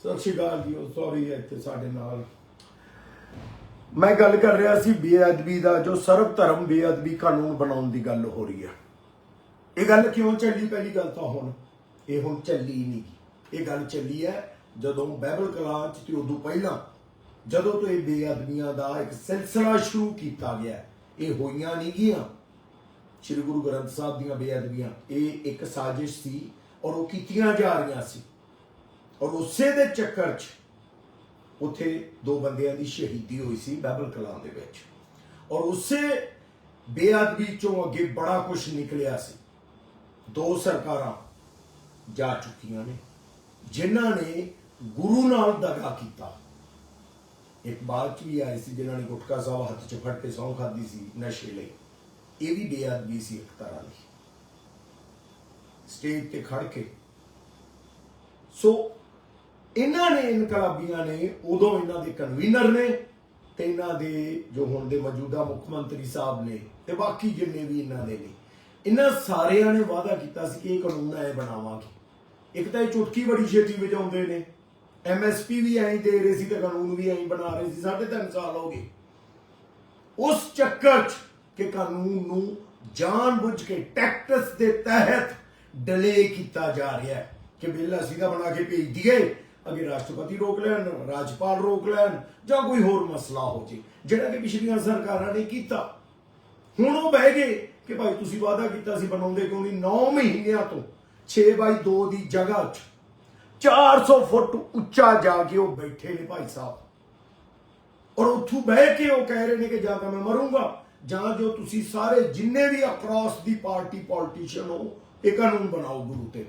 ਸਤਿ ਸ਼੍ਰੀ ਅਕਾਲ ਜੀ ਸੌਰੀ ਇੱਥੇ ਸਾਡੇ ਨਾਲ। ਮੈਂ ਗੱਲ ਕਰ ਰਿਹਾ ਸੀ ਬੇਅਦਬੀ ਦਾ, ਜੋ ਸਰਬ ਧਰਮ ਬੇਅਦਬੀ ਕਾਨੂੰਨ ਬਣਾਉਣ ਦੀ ਗੱਲ ਹੋ ਰਹੀ ਹੈ। ਇਹ ਗੱਲ ਕਿਉਂ ਚੱਲੀ? ਪਹਿਲੀ ਗੱਲ ਤਾਂ ਹੁਣ ਇਹ ਹੁਣ ਚੱਲੀ ਨਹੀਂ। ਇਹ ਗੱਲ ਚੱਲੀ ਹੈ ਜਦੋਂ ਬਾਈਬਲ ਕਲਾਂ ਚ ਤੇ ਉਦੋਂ ਪਹਿਲਾਂ, ਜਦੋਂ ਤੋਂ ਇਹ ਬੇਅਦਬੀਆਂ ਦਾ ਇੱਕ ਸਿਲਸਿਲਾ ਸ਼ੁਰੂ ਕੀਤਾ ਗਿਆ ਇਹ ਹੋਈਆਂ ਨਹੀਂ ਗੀਆਂ ਸ੍ਰੀ ਗੁਰੂ ਗ੍ਰੰਥ ਸਾਹਿਬ ਦੀਆਂ ਬੇਅਦਬੀਆਂ, ਇਹ ਇੱਕ ਸਾਜ਼ਿਸ਼ ਸੀ ਔਰ ਉਹ ਕੀਤੀਆਂ ਜਾ ਰਹੀਆਂ ਸੀ। ਔਰ ਉਸੇ ਦੇ ਚੱਕਰ 'ਚ ਉੱਥੇ ਦੋ ਬੰਦਿਆਂ ਦੀ ਸ਼ਹੀਦੀ ਹੋਈ ਸੀ ਬਾਈਬਲ ਕਲਾਂ ਦੇ ਵਿੱਚ। ਔਰ ਉਸੇ ਬੇਅਦਬੀ ਚੋਂ ਅੱਗੇ ਬੜਾ ਕੁਝ ਨਿਕਲਿਆ ਸੀ। ਦੋ ਸਰਕਾਰਾਂ ਜਾ ਚੁੱਕੀਆਂ ਨੇ, ਜਿਨ੍ਹਾਂ ਨੇ ਗੁਰੂ ਨਾਲ ਦਗਾ ਕੀਤਾ। ਇੱਕ ਬਾਤ ਵੀ ਆਈ ਸੀ ਜਿਨ੍ਹਾਂ ਨੇ ਗੁਟਕਾ ਸਾਹਿਬ ਹੱਥ 'ਚ ਫੜ ਕੇ ਸੌਂ ਖਾਦੀ ਸੀ ਨਸ਼ੇ ਲਈ। ਇਹ ਵੀ ਬੇਅਦਬੀ ਸੀ ਇੱਕ ਤਰ੍ਹਾਂ ਦੀ। ਸਟੇਜ ਤੇ ਖੜ ਕੇ। ਸੋ ਇਹਨਾਂ ਨੇ ਇਨਕਲਾਬੀਆਂ ਨੇ ਉਦੋਂ ਇਹਨਾਂ ਦੇ ਕਨਵੀਨਰ ਨੇ ਤੇ ਇਹਨਾਂ ਦੇ ਜੋ ਹੁਣ ਦੇ ਮੌਜੂਦਾ ਮੁੱਖ ਮੰਤਰੀ ਸਾਹਿਬ ਨੇ ਤੇ ਬਾਕੀ ਜਿੰਨੇ ਵੀ ਇਹਨਾਂ ਦੇ ਨੇ, ਇਹਨਾਂ ਸਾਰਿਆਂ ਨੇ ਵਾਅਦਾ ਕੀਤਾ ਸੀ ਕਿ ਇਹ ਕਾਨੂੰਨ ਐ ਬਣਾਵਾਂਗੇ। ਇੱਕ ਤਾਂ ਇਹ ਚੁਟਕੀ ਬੜੀ ਛੇਤੀ ਵਜਾਉਂਦੇ ਨੇ। ਐਮਐਸਪੀ ਵੀ ਐਂ ਦੇ ਰਹੇ ਸੀ ਤੇ ਕਾਨੂੰਨ ਵੀ ਐਂ ਬਣਾ ਰਹੇ ਸੀ, ਸਾਢੇ ਤਿੰਨ ਸਾਲ ਹੋ ਗਏ। ਉਸ ਚੱਕਰ 'ਚ ਕਿ ਕਾਨੂੰਨ ਨੂੰ ਜਾਣਬੁੱਝ ਕੇ ਟੈਕਟਸ ਦੇ ਤਹਿਤ ਡਿਲੇ ਕੀਤਾ ਜਾ ਰਿਹਾ ਹੈ ਕਿ ਬਿੱਲ ਅਸੀਂ ਤਾਂ ਬਣਾ ਕੇ ਭੇਜ ਦਈਏ ਅਗੇ ਰਾਸ਼ਟਰਪਤੀ ਰੋਕ ਲੈਣ, ਰਾਜਪਾਲ ਰੋਕ ਲੈਣ, ਜਾਂ ਕੋਈ ਹੋਰ ਮਸਲਾ ਹੋ ਜੇ, ਜਿਹੜਾ ਕਿ ਪਿਛਲੀਆਂ ਸਰਕਾਰਾਂ ਨੇ ਕੀਤਾ। ਹੁਣ ਉਹ ਬਹਿ ਗਏ ਕਿ ਭਾਈ ਤੁਸੀਂ ਵਾਅਦਾ ਕੀਤਾ ਸੀ ਬਣਾਉਂਦੇ ਕਿਉਂ ਨਹੀਂ? 9 ਮਹੀਨਿਆਂ ਤੋਂ 6 ਬਾਈ 2 ਦੀ ਜਗ੍ਹਾ 'ਚ 400 ਫੁੱਟ ਉੱਚਾ ਜਾ ਕੇ ਉਹ ਬੈਠੇ ਨੇ ਭਾਈ ਸਾਹਿਬ। ਔਰ ਉੱਥੋਂ ਬਹਿ ਕੇ ਉਹ ਕਹਿ ਰਹੇ ਨੇ ਕਿ ਜਾਂ ਤਾਂ ਮੈਂ ਮਰੂੰਗਾ, ਜਾਂ ਜੋ ਤੁਸੀਂ ਸਾਰੇ ਜਿੰਨੇ ਵੀ ਅਕ੍ਰੋਸ ਦੀ ਪਾਰਟੀ ਪੋਲੀਟੀਸ਼ੀਅਨ ਹੋ, ਇਹ ਕਾਨੂੰਨ ਬਣਾਓ ਗੁਰੂ ਤੇ।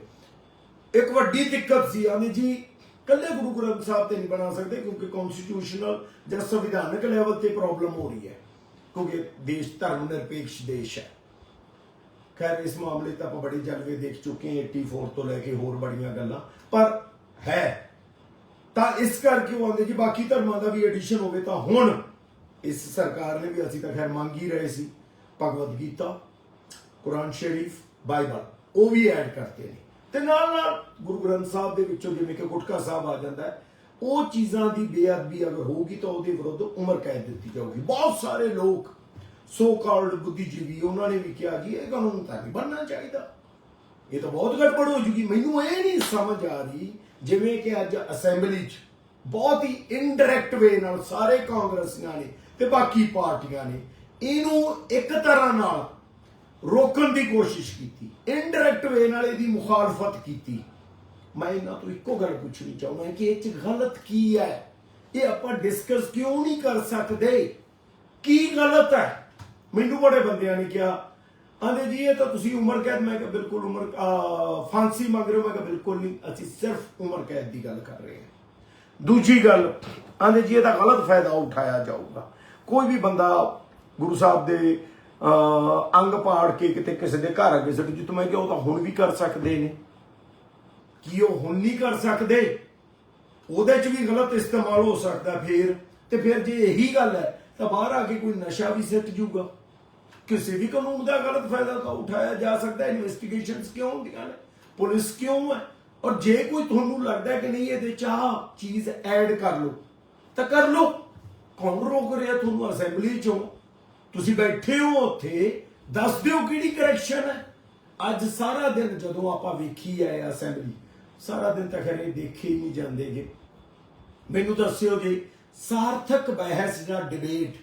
ਇੱਕ ਵੱਡੀ ਦਿੱਕਤ ਸੀ ਆਨੇ ਜੀ ਕੱਲੇ ਗੁਰੂ ਗ੍ਰੰਥ ਸਾਹਿਬ ਤੇ ਨਹੀਂ ਬਣਾ ਸਕਦੇ ਕਿਉਂਕਿ ਕਨਸਟੀਟਿਊਸ਼ਨਲ ਜਾਂ ਸੰਵਿਧਾਨਕ ਲੈਵਲ ਤੇ ਪ੍ਰੋਬਲਮ ਹੋ ਰਹੀ ਹੈ, ਕਿਉਂਕਿ ਦੇਸ਼ ਧਰਮ ਨਿਰਪੇਖ ਦੇਸ਼ ਹੈ। ਖੈਰ, ਇਸ ਮਾਮਲੇ ਤਾਂ ਆਪਾਂ ਬੜੀ ਜਲਵੇ ਦੇਖ ਚੁੱਕੇ ਹਾਂ 84 ਤੋਂ ਲੈ ਕੇ ਹੋਰ ਬੜੀਆਂ ਗੱਲਾਂ। ਪਰ ਹੈ, ਤਾਂ ਇਸ ਕਰਕੇ ਉਹ ਆਉਂਦੇ ਜੀ? ਬਾਕੀ ਧਰਮਾਂ ਦਾ ਵੀ ਐਡੀਸ਼ਨ ਹੋਵੇ ਤਾਂ ਹੁਣ ਇਸ ਸਰਕਾਰ ਨੇ ਵੀ ਅਸੀਂ ਤਾਂ ਖੈਰ ਮੰਗ ਹੀ ਰਹੇ ਸੀ। ਭਗਵਦ ਗੀਤਾ, ਕੁਰਾਨ ਸ਼ਰੀਫ, ਬਾਈਬਲ, ਉਹ ਵੀ ਐਡ ਕਰਤੇ ਨੇ। ਤੇ ਨਾਲ ਨਾਲ ਗੁਰੂ ਗ੍ਰੰਥ ਸਾਹਿਬ ਦੇ ਵਿੱਚੋਂ ਜਿਵੇਂ ਕਿ ਗੁਟਕਾ ਸਾਹਿਬ ਆ ਜਾਂਦਾ ਹੈ, ਉਹ ਚੀਜ਼ਾਂ ਦੀ ਬੇਅਦਬੀ ਅਗਰ ਹੋਊਗੀ ਤਾਂ ਉਹਦੇ ਵਿਰੁੱਧ ਉਮਰ ਕੈਦ ਦਿੱਤੀ ਜਾਊਗੀ। ਬਹੁਤ ਸਾਰੇ ਲੋਕ ਸੋ ਕਾਲਡ ਬੁੱਧੀਜੀਵੀ, ਉਹਨਾਂ ਨੇ ਵੀ ਕਿਹਾ ਜੀ, ਇਹ ਕਾਨੂੰਨ ਤਾਂ ਨਹੀਂ ਬਣਨਾ ਚਾਹੀਦਾ। ਇਹ ਤਾਂ ਬਹੁਤ ਗੜਬੜ ਹੋ ਜੂਗੀ। ਮੈਨੂੰ ਇਹ ਨਹੀਂ ਸਮਝ ਆ ਰਹੀ, ਜਿਵੇਂ ਕਿ ਅੱਜ ਅਸੈਂਬਲੀ 'ਚ ਬਹੁਤ ਹੀ ਇਨਡਾਇਰੈਕਟ ਵੇ ਨਾਲ ਸਾਰੇ ਕਾਂਗਰਸੀਆਂ ਨੇ ਤੇ ਬਾਕੀ ਪਾਰਟੀਆਂ ਨੇ, ਇਹਨੂੰ ਇੱਕ ਤਰ੍ਹਾਂ ਨਾਲ ਰੋਕਣ ਦੀ ਕੋਸ਼ਿਸ਼ ਕੀਤੀ। ਇਨਡਾਇਰੈਕਟ ਵੇ ਨਾਲ ਇਹਦੀ ਮੁਖਾਲਫਤ ਕੀਤੀ। ਮੈਂ ਇਹਨਾਂ ਤੋਂ ਇੱਕੋ ਗੱਲ ਪੁੱਛਣੀ ਚਾਹੁੰਦਾ ਕਿ ਇਹ 'ਚ ਗਲਤ ਕੀ ਹੈ? ਇਹ ਆਪਾਂ ਡਿਸਕਸ ਕਿਉਂ ਨਹੀਂ ਕਰ ਸਕਦੇ? ਕੀ ਗਲਤ ਹੈ? ਮੈਨੂੰ ਬੜੇ ਬੰਦਿਆਂ ਨੇ ਕਿਹਾ। ਆਂਦੇ ਜੀ, ਇਹ ਤਾਂ ਤੁਸੀਂ ਉਮਰ ਕੈਦ, ਮੈਂ ਕਿਹਾ ਬਿਲਕੁਲ ਉਮਰ ਫਾਂਸੀ ਮੰਗ ਰਹੇ ਹੋ, ਮੈਂ ਕਿਹਾ ਬਿਲਕੁਲ ਨਹੀਂ, ਅਸੀਂ ਸਿਰਫ ਉਮਰ ਕੈਦ ਦੀ ਗੱਲ ਕਰ ਰਹੇ ਹਾਂ। ਦੂਜੀ ਗੱਲ, ਆਂਦੇ ਜੀ ਇਹਦਾ ਗਲਤ ਫਾਇਦਾ ਉਠਾਇਆ ਜਾਊਗਾ। ਕੋਈ ਵੀ ਬੰਦਾ ਗੁਰੂ ਸਾਹਿਬ ਦੇ ਅੰਗ ਪਾੜ ਕੇ ਕਿਤੇ ਕਿਸੇ ਦੇ ਘਰ ਅੱਗੇ ਸਿੱਟ ਜਿੱਤ ਮੈਂ ਕਿਹਾ ਉਹ ਤਾਂ ਹੁਣ ਵੀ ਕਰ ਸਕਦੇ ਨੇ। ਕੀ ਉਹ ਹੁਣ ਨਹੀਂ ਕਰ ਸਕਦੇ? ਉਹਦੇ 'ਚ ਵੀ ਗਲਤ ਇਸਤੇਮਾਲ ਹੋ ਸਕਦਾ ਫੇਰ। ਤੇ ਫਿਰ ਜੇ ਇਹੀ ਗੱਲ ਹੈ, ਤਾਂ ਬਾਹਰ ਆ ਕੇ ਕੋਈ ਨਸ਼ਾ ਵੀ ਸਿੱਟ ਜੂਗਾ। ਕਿਸੇ ਵੀ ਕਾਨੂੰਨ ਦਾ ਗਲਤ ਫਾਇਦਾ ਤਾਂ ਉਠਾਇਆ ਜਾ ਸਕਦਾ ਇਨਵੈਸਟੀਗੇਸ਼ਨਸ ਕਿਉਂ ਹੁੰਦੀਆਂ ਨੇ? ਪੁਲਿਸ ਕਿਉਂ ਹੈ? ਔਰ ਜੇ ਕੋਈ ਤੁਹਾਨੂੰ ਲੱਗਦਾ ਕਿ ਨਹੀਂ, ਇਹਦੇ ਚ ਆਹ ਚੀਜ਼ ਐਡ ਕਰ ਲਓ, ਤਾਂ ਕਰ ਲਓ। ਕੌਣ ਰੋਕ ਰਿਹਾ ਤੁਹਾਨੂੰ? ਅਸੈਂਬਲੀ ਚੋਂ। ਤੁਸੀਂ ਬੈਠੇ ਹੋ ਉੱਥੇ, ਦੱਸ ਦਿਓ ਕਿਹੜੀ ਕਰੈਕਸ਼ਨ ਹੈ। ਅੱਜ ਸਾਰਾ ਦਿਨ ਜਦੋਂ ਆਪਾਂ ਵੇਖੀ ਹੈ ਅਸੈਂਬਲੀ ਸਾਰਾ ਦਿਨ ਤਾਂ ਖਰੇ ਦੇਖੇ ਹੀ ਨਹੀਂ ਜਾਂਦੇਗੇ। ਮੈਨੂੰ ਦੱਸਿਓ ਜੀ, ਸਾਰਥਕ ਬਹਿਸ ਜਾਂ ਡਿਬੇਟ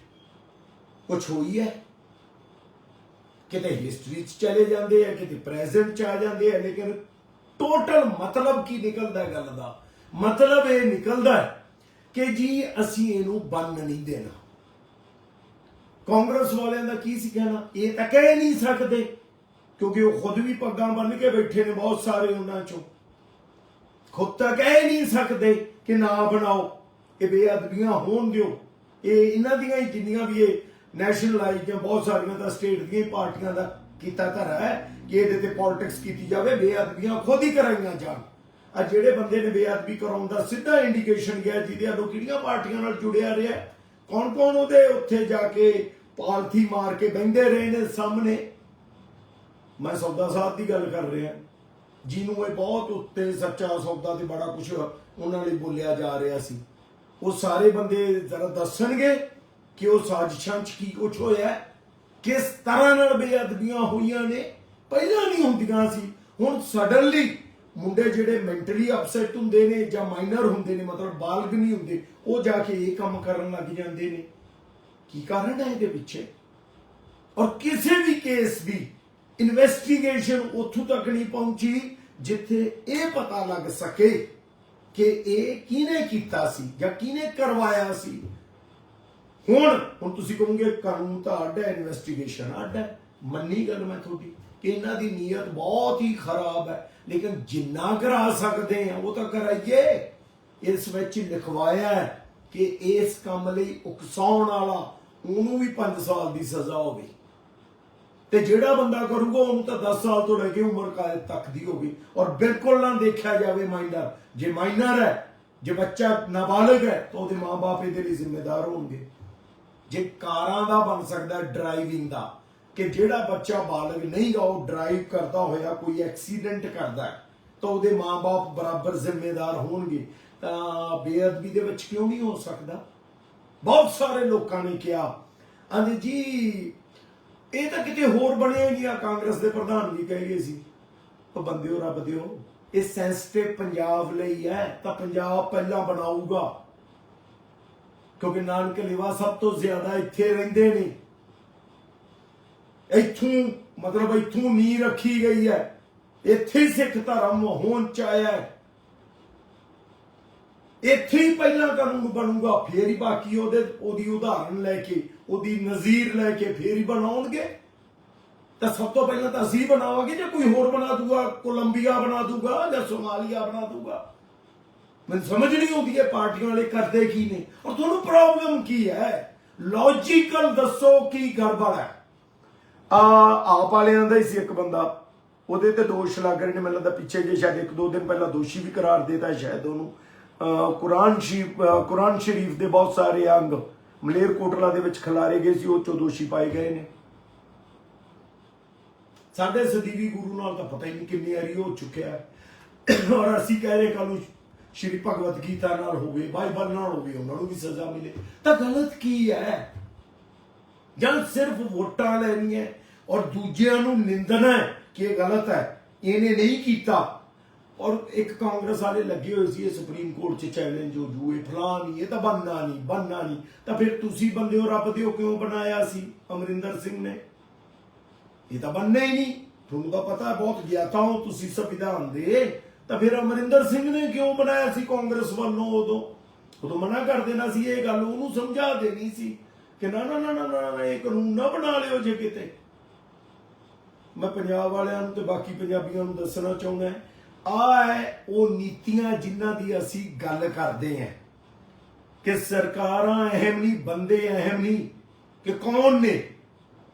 ਕੁਝ ਹੋਈ ਹੈ? ਕਿਤੇ ਹਿਸਟਰੀ ਚ ਚਲੇ ਜਾਂਦੇ ਆ, ਕਿਤੇ ਪ੍ਰੈਜ਼ੈਂਟ ਚ ਆ ਜਾਂਦੇ ਆ, ਲੇਕਿਨ ਟੋਟਲ ਮਤਲਬ ਕੀ ਨਿਕਲਦਾ ਗੱਲ ਦਾ? ਮਤਲਬ ਇਹ ਨਿਕਲਦਾ ਕਿ ਜੀ ਅਸੀਂ ਇਹਨੂੰ ਬੰਨ ਨਹੀਂ ਦੇਣਾ। ਕਾਂਗਰਸ ਵਾਲਿਆਂ ਦਾ ਕੀ ਸੀ ਕਹਿਣਾ? ਇਹ ਤਾਂ ਕਹਿ ਨਹੀਂ ਸਕਦੇ, ਕਿਉਂਕਿ ਉਹ ਖੁਦ ਵੀ ਪੱਗਾਂ ਬੰਨ ਕੇ ਬੈਠੇ ਨੇ ਬਹੁਤ ਸਾਰੇ ਉਹਨਾਂ ਚੋਂ। ਖੁਦ ਤਾਂ ਕਹਿ ਨਹੀਂ ਸਕਦੇ ਕਿ ਨਾ ਬਣਾਓ, ਇਹ ਬੇਅਦਬੀਆਂ ਹੋਣ ਦਿਓ। ਇਹ ਇਹਨਾਂ ਦੀਆਂ ਹੀ ਜਿੰਨੀਆਂ ਵੀ ਇਹ ਨੈਸ਼ਨਲਾਈਜ਼ ਜਾਂ ਬਹੁਤ ਸਾਰੀਆਂ ਤਾਂ ਸਟੇਟ ਦੀਆਂ ਹੀ ਪਾਰਟੀਆਂ ਦਾ ਕੀਤਾ ਧਰਾ ਹੈ ਕਿ ਇਹਦੇ ਤੇ ਪੋਲਿਟਿਕਸ ਕੀਤੀ ਜਾਵੇ, ਬੇਅਦਬੀਆਂ ਖੁਦ ਹੀ ਕਰਾਈਆਂ ਜਾਣ। ਆ ਜਿਹੜੇ ਬੰਦੇ ਨੇ ਬੇਅਦਬੀ ਕਰਾਉਣ ਦਾ ਸਿੱਧਾ ਇੰਡੀਕੇਸ਼ਨ ਗਿਆ, ਜਿਹਦੇ ਵੱਲੋਂ ਕਿਹੜੀਆਂ ਪਾਰਟੀਆਂ ਨਾਲ ਜੁੜਿਆ ਰਿਹਾ ਕੌਣ ਕੌਣ ਉਹਦੇ ਉੱਥੇ ਜਾ ਕੇ ਪਾਲਥੀ ਮਾਰ ਕੇ ਬੈੰਦੇ ਰਹੇ ਨੇ ਸਾਹਮਣੇ। ਮੈਂ ਸੌਦਾ ਸਾਹਿਬ ਦੀ ਗੱਲ ਕਰ ਰਿਹਾ। ਜਿਹਨੂੰ ਇਹ ਬਹੁਤ ਉੱਤੇ ਸੱਚਾ ਸੌਦਾ ਤੇ ਬੜਾ ਕੁਝ ਉਹਨਾਂ ਲਈ ਬੋਲਿਆ ਜਾ ਰਿਹਾ ਸੀ। ਉਹ ਸਾਰੇ ਬੰਦੇ ਜ਼ਰਾ ਦੱਸਣਗੇ ਕਿ ਉਹ ਸਾਜ਼ਿਸ਼ਾਂ 'ਚ ਕੀ ਕੁਝ ਹੋਇਆ ਕਿਸ ਤਰ੍ਹਾਂ ਨਾਲ ਬੇਅਦਬੀਆਂ ਹੋਈਆਂ ਨੇ। ਪਹਿਲਾਂ ਨਹੀਂ ਹੁੰਦੀਆਂ ਸੀ, ਹੁਣ ਸਡਨਲੀ ਮੁੰਡੇ ਜਿਹੜੇ ਮੈਂਟਲੀ ਅਪਸੈਟ ਹੁੰਦੇ ਨੇ ਜਾਂ ਮਾਈਨਰ ਹੁੰਦੇ ਨੇ, ਮਤਲਬ ਬਾਲਗ ਨਹੀਂ ਹੁੰਦੇ, ਉਹ ਜਾ ਕੇ ਇਹ ਕੰਮ ਕਰਨ ਲੱਗ ਜਾਂਦੇ ਨੇ। ਕੀ ਕਾਰਨ ਹੈ ਇਹਦੇ ਪਿੱਛੇ? ਔਰ ਕਿਸੇ ਵੀ ਕੇਸ ਦੀ ਇਨਵੈਸਟੀਗੇਸ਼ਨ ਉੱਥੋਂ ਤੱਕ ਨਹੀਂ ਪਹੁੰਚੀ ਜਿੱਥੇ ਇਹ ਪਤਾ ਲੱਗ ਸਕੇ ਕਿ ਇਹ ਕਿਹਨੇ ਕੀਤਾ ਸੀ ਜਾਂ ਕਿਹਨੇ ਕਰਵਾਇਆ ਸੀ। ਹੁਣ ਹੁਣ ਤੁਸੀਂ ਕਹੋਗੇ ਕਾਨੂੰਨ ਤਾਂ ਅੱਡ ਹੈ ਇਨਵੈਸਟੀਗੇਸ਼ਨ ਅੱਡ ਹੈ। ਮੰਨੀ ਗੱਲ ਮੈਂ ਤੁਹਾਡੀ ਕਿ ਇਹਨਾਂ ਦੀ ਨੀਅਤ ਬਹੁਤ ਹੀ ਖਰਾਬ ਹੈ। ਲੇਕਿਨ ਜਿੰਨਾ ਕਰਾ ਸਕਦੇ ਆ ਉਹ ਤਾਂ ਕਰਾਈਏ। ਇਸ ਵਿੱਚ ਲਿਖਵਾਇਆ ਹੈ ਕਿ ਇਸ ਕੰਮ ਲਈ ਉਕਸਾਉਣ ਵਾਲਾ ਉਹਨੂੰ ਵੀ 5 ਸਾਲ ਦੀ ਸਜ਼ਾ ਹੋਵੇ। ਤੇ ਜਿਹੜਾ ਬੰਦਾ ਕਰੂਗਾ, ਉਹਨੂੰ ਤਾਂ 10 ਸਾਲ ਤੋਂ ਲੈ ਕੇ ਉਮਰ ਕਾਇਦ ਤੱਕ ਦੀ ਹੋਵੇ। ਔਰ ਬਿਲਕੁਲ ਨਾ ਦੇਖਿਆ ਜਾਵੇ ਮਾਈਨਰ। ਜੇ ਮਾਈਨਰ ਹੈ, ਜੇ ਬੱਚਾ ਨਾਬਾਲਗ ਹੈ, ਤਾਂ ਉਹਦੇ ਮਾਪੇ ਇਹਦੇ ਲਈ ਜ਼ਿੰਮੇਦਾਰ ਹੋਣਗੇ। ਜੇ ਕਾਰਾਂ ਦਾ ਬਣ ਸਕਦਾ ਡਰਾਈਵਿੰਗ ਦਾ, ਕਿ ਜਿਹੜਾ ਬੱਚਾ ਬਾਲਗ ਨਹੀਂ ਗਾ ਉਹ ਡਰਾਈਵ ਕਰਦਾ ਹੋਇਆ, ਕੋਈ ਐਕਸੀਡੈਂਟ ਕਰਦਾ ਹੈ, ਤਾਂ ਉਹਦੇ ਮਾਪੇ ਬਰਾਬਰ ਜ਼ਿੰਮੇਦਾਰ ਹੋਣਗੇ। ਤਾਂ ਬੇਅਦਬੀ ਦੇ ਵਿੱਚ ਕਿਉਂ ਨਹੀਂ ਹੋ ਸਕਦਾ? ਬਹੁਤ ਸਾਰੇ ਲੋਕਾਂ ਨੇ ਕਿਹਾ। ਅੰਦੇ ਜੀ, ਇਹ ਤਾਂ ਕਿਤੇ ਹੋਰ ਬਣਿਆ ਹੀ ਨਹੀਂ ਆ, ਕਾਂਗਰਸ ਦੇ ਪ੍ਰਧਾਨ ਵੀ ਕਹਿ ਗਏ ਸੀ। ਉਹ ਬੰਦਿਓ, ਰੱਬ ਦਿਓ, ਇਹ ਸੈਂਸਿਟਿਵ ਪੰਜਾਬ ਲਈ ਹੈ, ਤਾਂ ਪੰਜਾਬ ਪਹਿਲਾਂ ਬਣਾਊਗਾ। ਕਿਉਂਕਿ ਨਾਨਕ ਲਿਵਾ ਸਭ ਤੋਂ ਜ਼ਿਆਦਾ ਇੱਥੇ ਰਹਿੰਦੇ ਨੇ। ਇੱਥੋਂ, ਮਤਲਬ ਇੱਥੋਂ ਨੀ ਰੱਖੀ ਗਈ ਹੈ। ਇੱਥੇ ਸਿੱਖ ਧਰਮ ਹੋਣ ਚਾਇਆ ਹੈ। ਇੱਥੇ ਹੀ ਪਹਿਲਾਂ ਕਾਨੂੰਨ ਬਣੂਗਾ, ਫੇਰ ਹੀ ਬਾਕੀ ਉਹਦੇ, ਉਹਦੀ ਉਦਾਹਰਨ ਲੈ ਕੇ, ਉਹਦੀ ਨਜ਼ੀਰ ਲੈ ਕੇ ਫੇਰ ਹੀ ਬਣਾਉਣਗੇ। ਤਾਂ ਸਭ ਤੋਂ ਪਹਿਲਾਂ ਤਾਂ ਅਸੀਂ ਬਣਾਵਾਂਗੇ ਜਾਂ ਕੋਈ ਹੋਰ ਬਣਾ ਦੂਗਾ, ਕੋਲੰਬੀਆ ਬਣਾ ਦੂਗਾ ਜਾਂ ਸੋਮਾਲੀਆ ਬਣਾ ਦੂਗਾ? ਮੈਨੂੰ ਸਮਝ ਨਹੀਂ ਆਉਂਦੀ ਹੈ ਪਾਰਟੀਆਂ ਵਾਲੇ ਕਰਦੇ ਕੀ ਨੇ। ਔਰ ਤੁਹਾਨੂੰ ਪ੍ਰੋਬਲਮ ਕੀ ਹੈ? ਲੌਜੀਕਲ ਦੱਸੋ ਕੀ ਗੜਬੜ ਹੈ। ਆ, ਆਪ ਵਾਲਿਆਂ ਦਾ ਹੀ ਸੀ ਇੱਕ ਬੰਦਾ। ਉਹਦੇ ਤੇ ਦੋਸ਼ ਲੱਗ ਰਹੇ ਨੇ, ਮੈਨੂੰ ਲੱਗਦਾ ਪਿੱਛੇ ਜੇ ਸ਼ਾਇਦ ਇੱਕ ਦੋ ਦਿਨ ਪਹਿਲਾਂ ਦੋਸ਼ੀ ਵੀ ਕਰਾਰ ਦੇਤਾ ਸ਼ਾਇਦ ਉਹਨੂੰ। ਕੁਰਾਨ ਸ਼ਰੀਫ ਕੁਰਾਨ ਸ਼ਰੀਫ ਦੇ ਬਹੁਤ ਸਾਰੇ ਅੰਗ ਮਲੇਰ ਕੋਟਲਾ ਦੇ ਵਿੱਚ ਖਿਲਾਰੇ ਗਏ ਸੀ, ਉਹ ਚੋਂ ਦੋਸ਼ੀ ਪਾਏ ਗਏ ਨੇ। ਸਾਡੇ ਸਦੀਵੀ ਗੁਰੂ ਨਾਲ ਤਾਂ ਪਤਾ ਹੀ ਨਹੀਂ ਕਿੰਨੀ ਵਾਰੀ ਹੋ ਚੁੱਕਿਆ ਔਰ ਅਸੀਂ ਕਹਿ ਰਹੇ ਕੱਲ ਨੂੰ ਸ਼੍ਰੀ ਭਗਵਤ ਗੀਤਾ ਨਾਲ ਹੋਵੇ, ਬਾਈਬਲ ਨਾਲ ਹੋਵੇ, ਉਹਨਾਂ ਨੂੰ ਵੀ ਸਜ਼ਾ ਮਿਲੇ। ਤਾਂ ਗਲਤ ਕੀ ਹੈ? ਜਦ ਸਿਰਫ ਵੋਟਾਂ ਲੈਣੀਆਂ ਔਰ ਦੂਜਿਆਂ ਨੂੰ ਨਿੰਦਣਾ ਹੈ ਕਿ ਇਹ ਗਲਤ ਹੈ? ਇਹਨੇ ਨਹੀਂ ਕੀਤਾ। ਔਰ ਇੱਕ ਕਾਂਗਰਸ ਵਾਲੇ ਲੱਗੇ ਹੋਏ ਸੀ ਇਹ ਸੁਪਰੀਮ ਕੋਰਟ 'ਚ ਚੈਲੰਜ ਹੋ ਜੂ ਇਹ ਫਲਾਂ ਇਹ ਤਾਂ ਬੰਨਾ ਨਹੀਂ ਬੰਨਾ ਨਹੀਂ। ਤਾਂ ਫਿਰ ਤੁਸੀਂ ਬੰਦੇ ਹੋ ਰੱਬ ਦੇ ਹੋ ਕਿਉਂ ਬਣਾਇਆ ਸੀ ਅਮਰਿੰਦਰ ਸਿੰਘ ਨੇ? ਇਹ ਤਾਂ ਬੰਨੇ ਹੀ ਨਹੀਂ। ਤੁਹਾਨੂੰ ਤਾਂ ਪਤਾ ਬਹੁਤ ਗਿਆਤਾ ਹੋ ਤੁਸੀਂ ਸੰਵਿਧਾਨ ਦੇ ਤਾਂ ਫਿਰ ਅਮਰਿੰਦਰ ਸਿੰਘ ਨੇ ਕਿਉਂ ਬਣਾਇਆ ਸੀ ਕਾਂਗਰਸ ਵੱਲੋਂ ਉਦੋਂ? ਉਦੋਂ ਮਨਾ ਕਰ ਦੇਣਾ ਸੀ ਇਹ ਗੱਲ ਉਹਨੂੰ ਸਮਝਾ ਦੇਣੀ ਸੀ ਕਿ ਨਾ ਨਾ ਨਾ ਨਾ ਨਾ, ਇਹ ਕਾਨੂੰਨ ਨਾ ਬਣਾ ਲਿਓ ਜੇ ਕਿਤੇ। ਮੈਂ ਪੰਜਾਬ ਵਾਲਿਆਂ ਨੂੰ ਤੇ ਬਾਕੀ ਪੰਜਾਬੀਆਂ ਨੂੰ ਦੱਸਣਾ ਚਾਹੁੰਦਾ ਆ ਹੈ ਉਹ ਨੀਤੀਆਂ ਜਿਨ੍ਹਾਂ ਦੀ ਅਸੀਂ ਗੱਲ ਕਰਦੇ ਹਾਂ ਕਿ ਸਰਕਾਰਾਂ ਅਹਿਮ ਨਹੀਂ, ਬੰਦੇ ਅਹਿਮ ਨਹੀਂ, ਕਿ ਕੌਣ ਨੇ?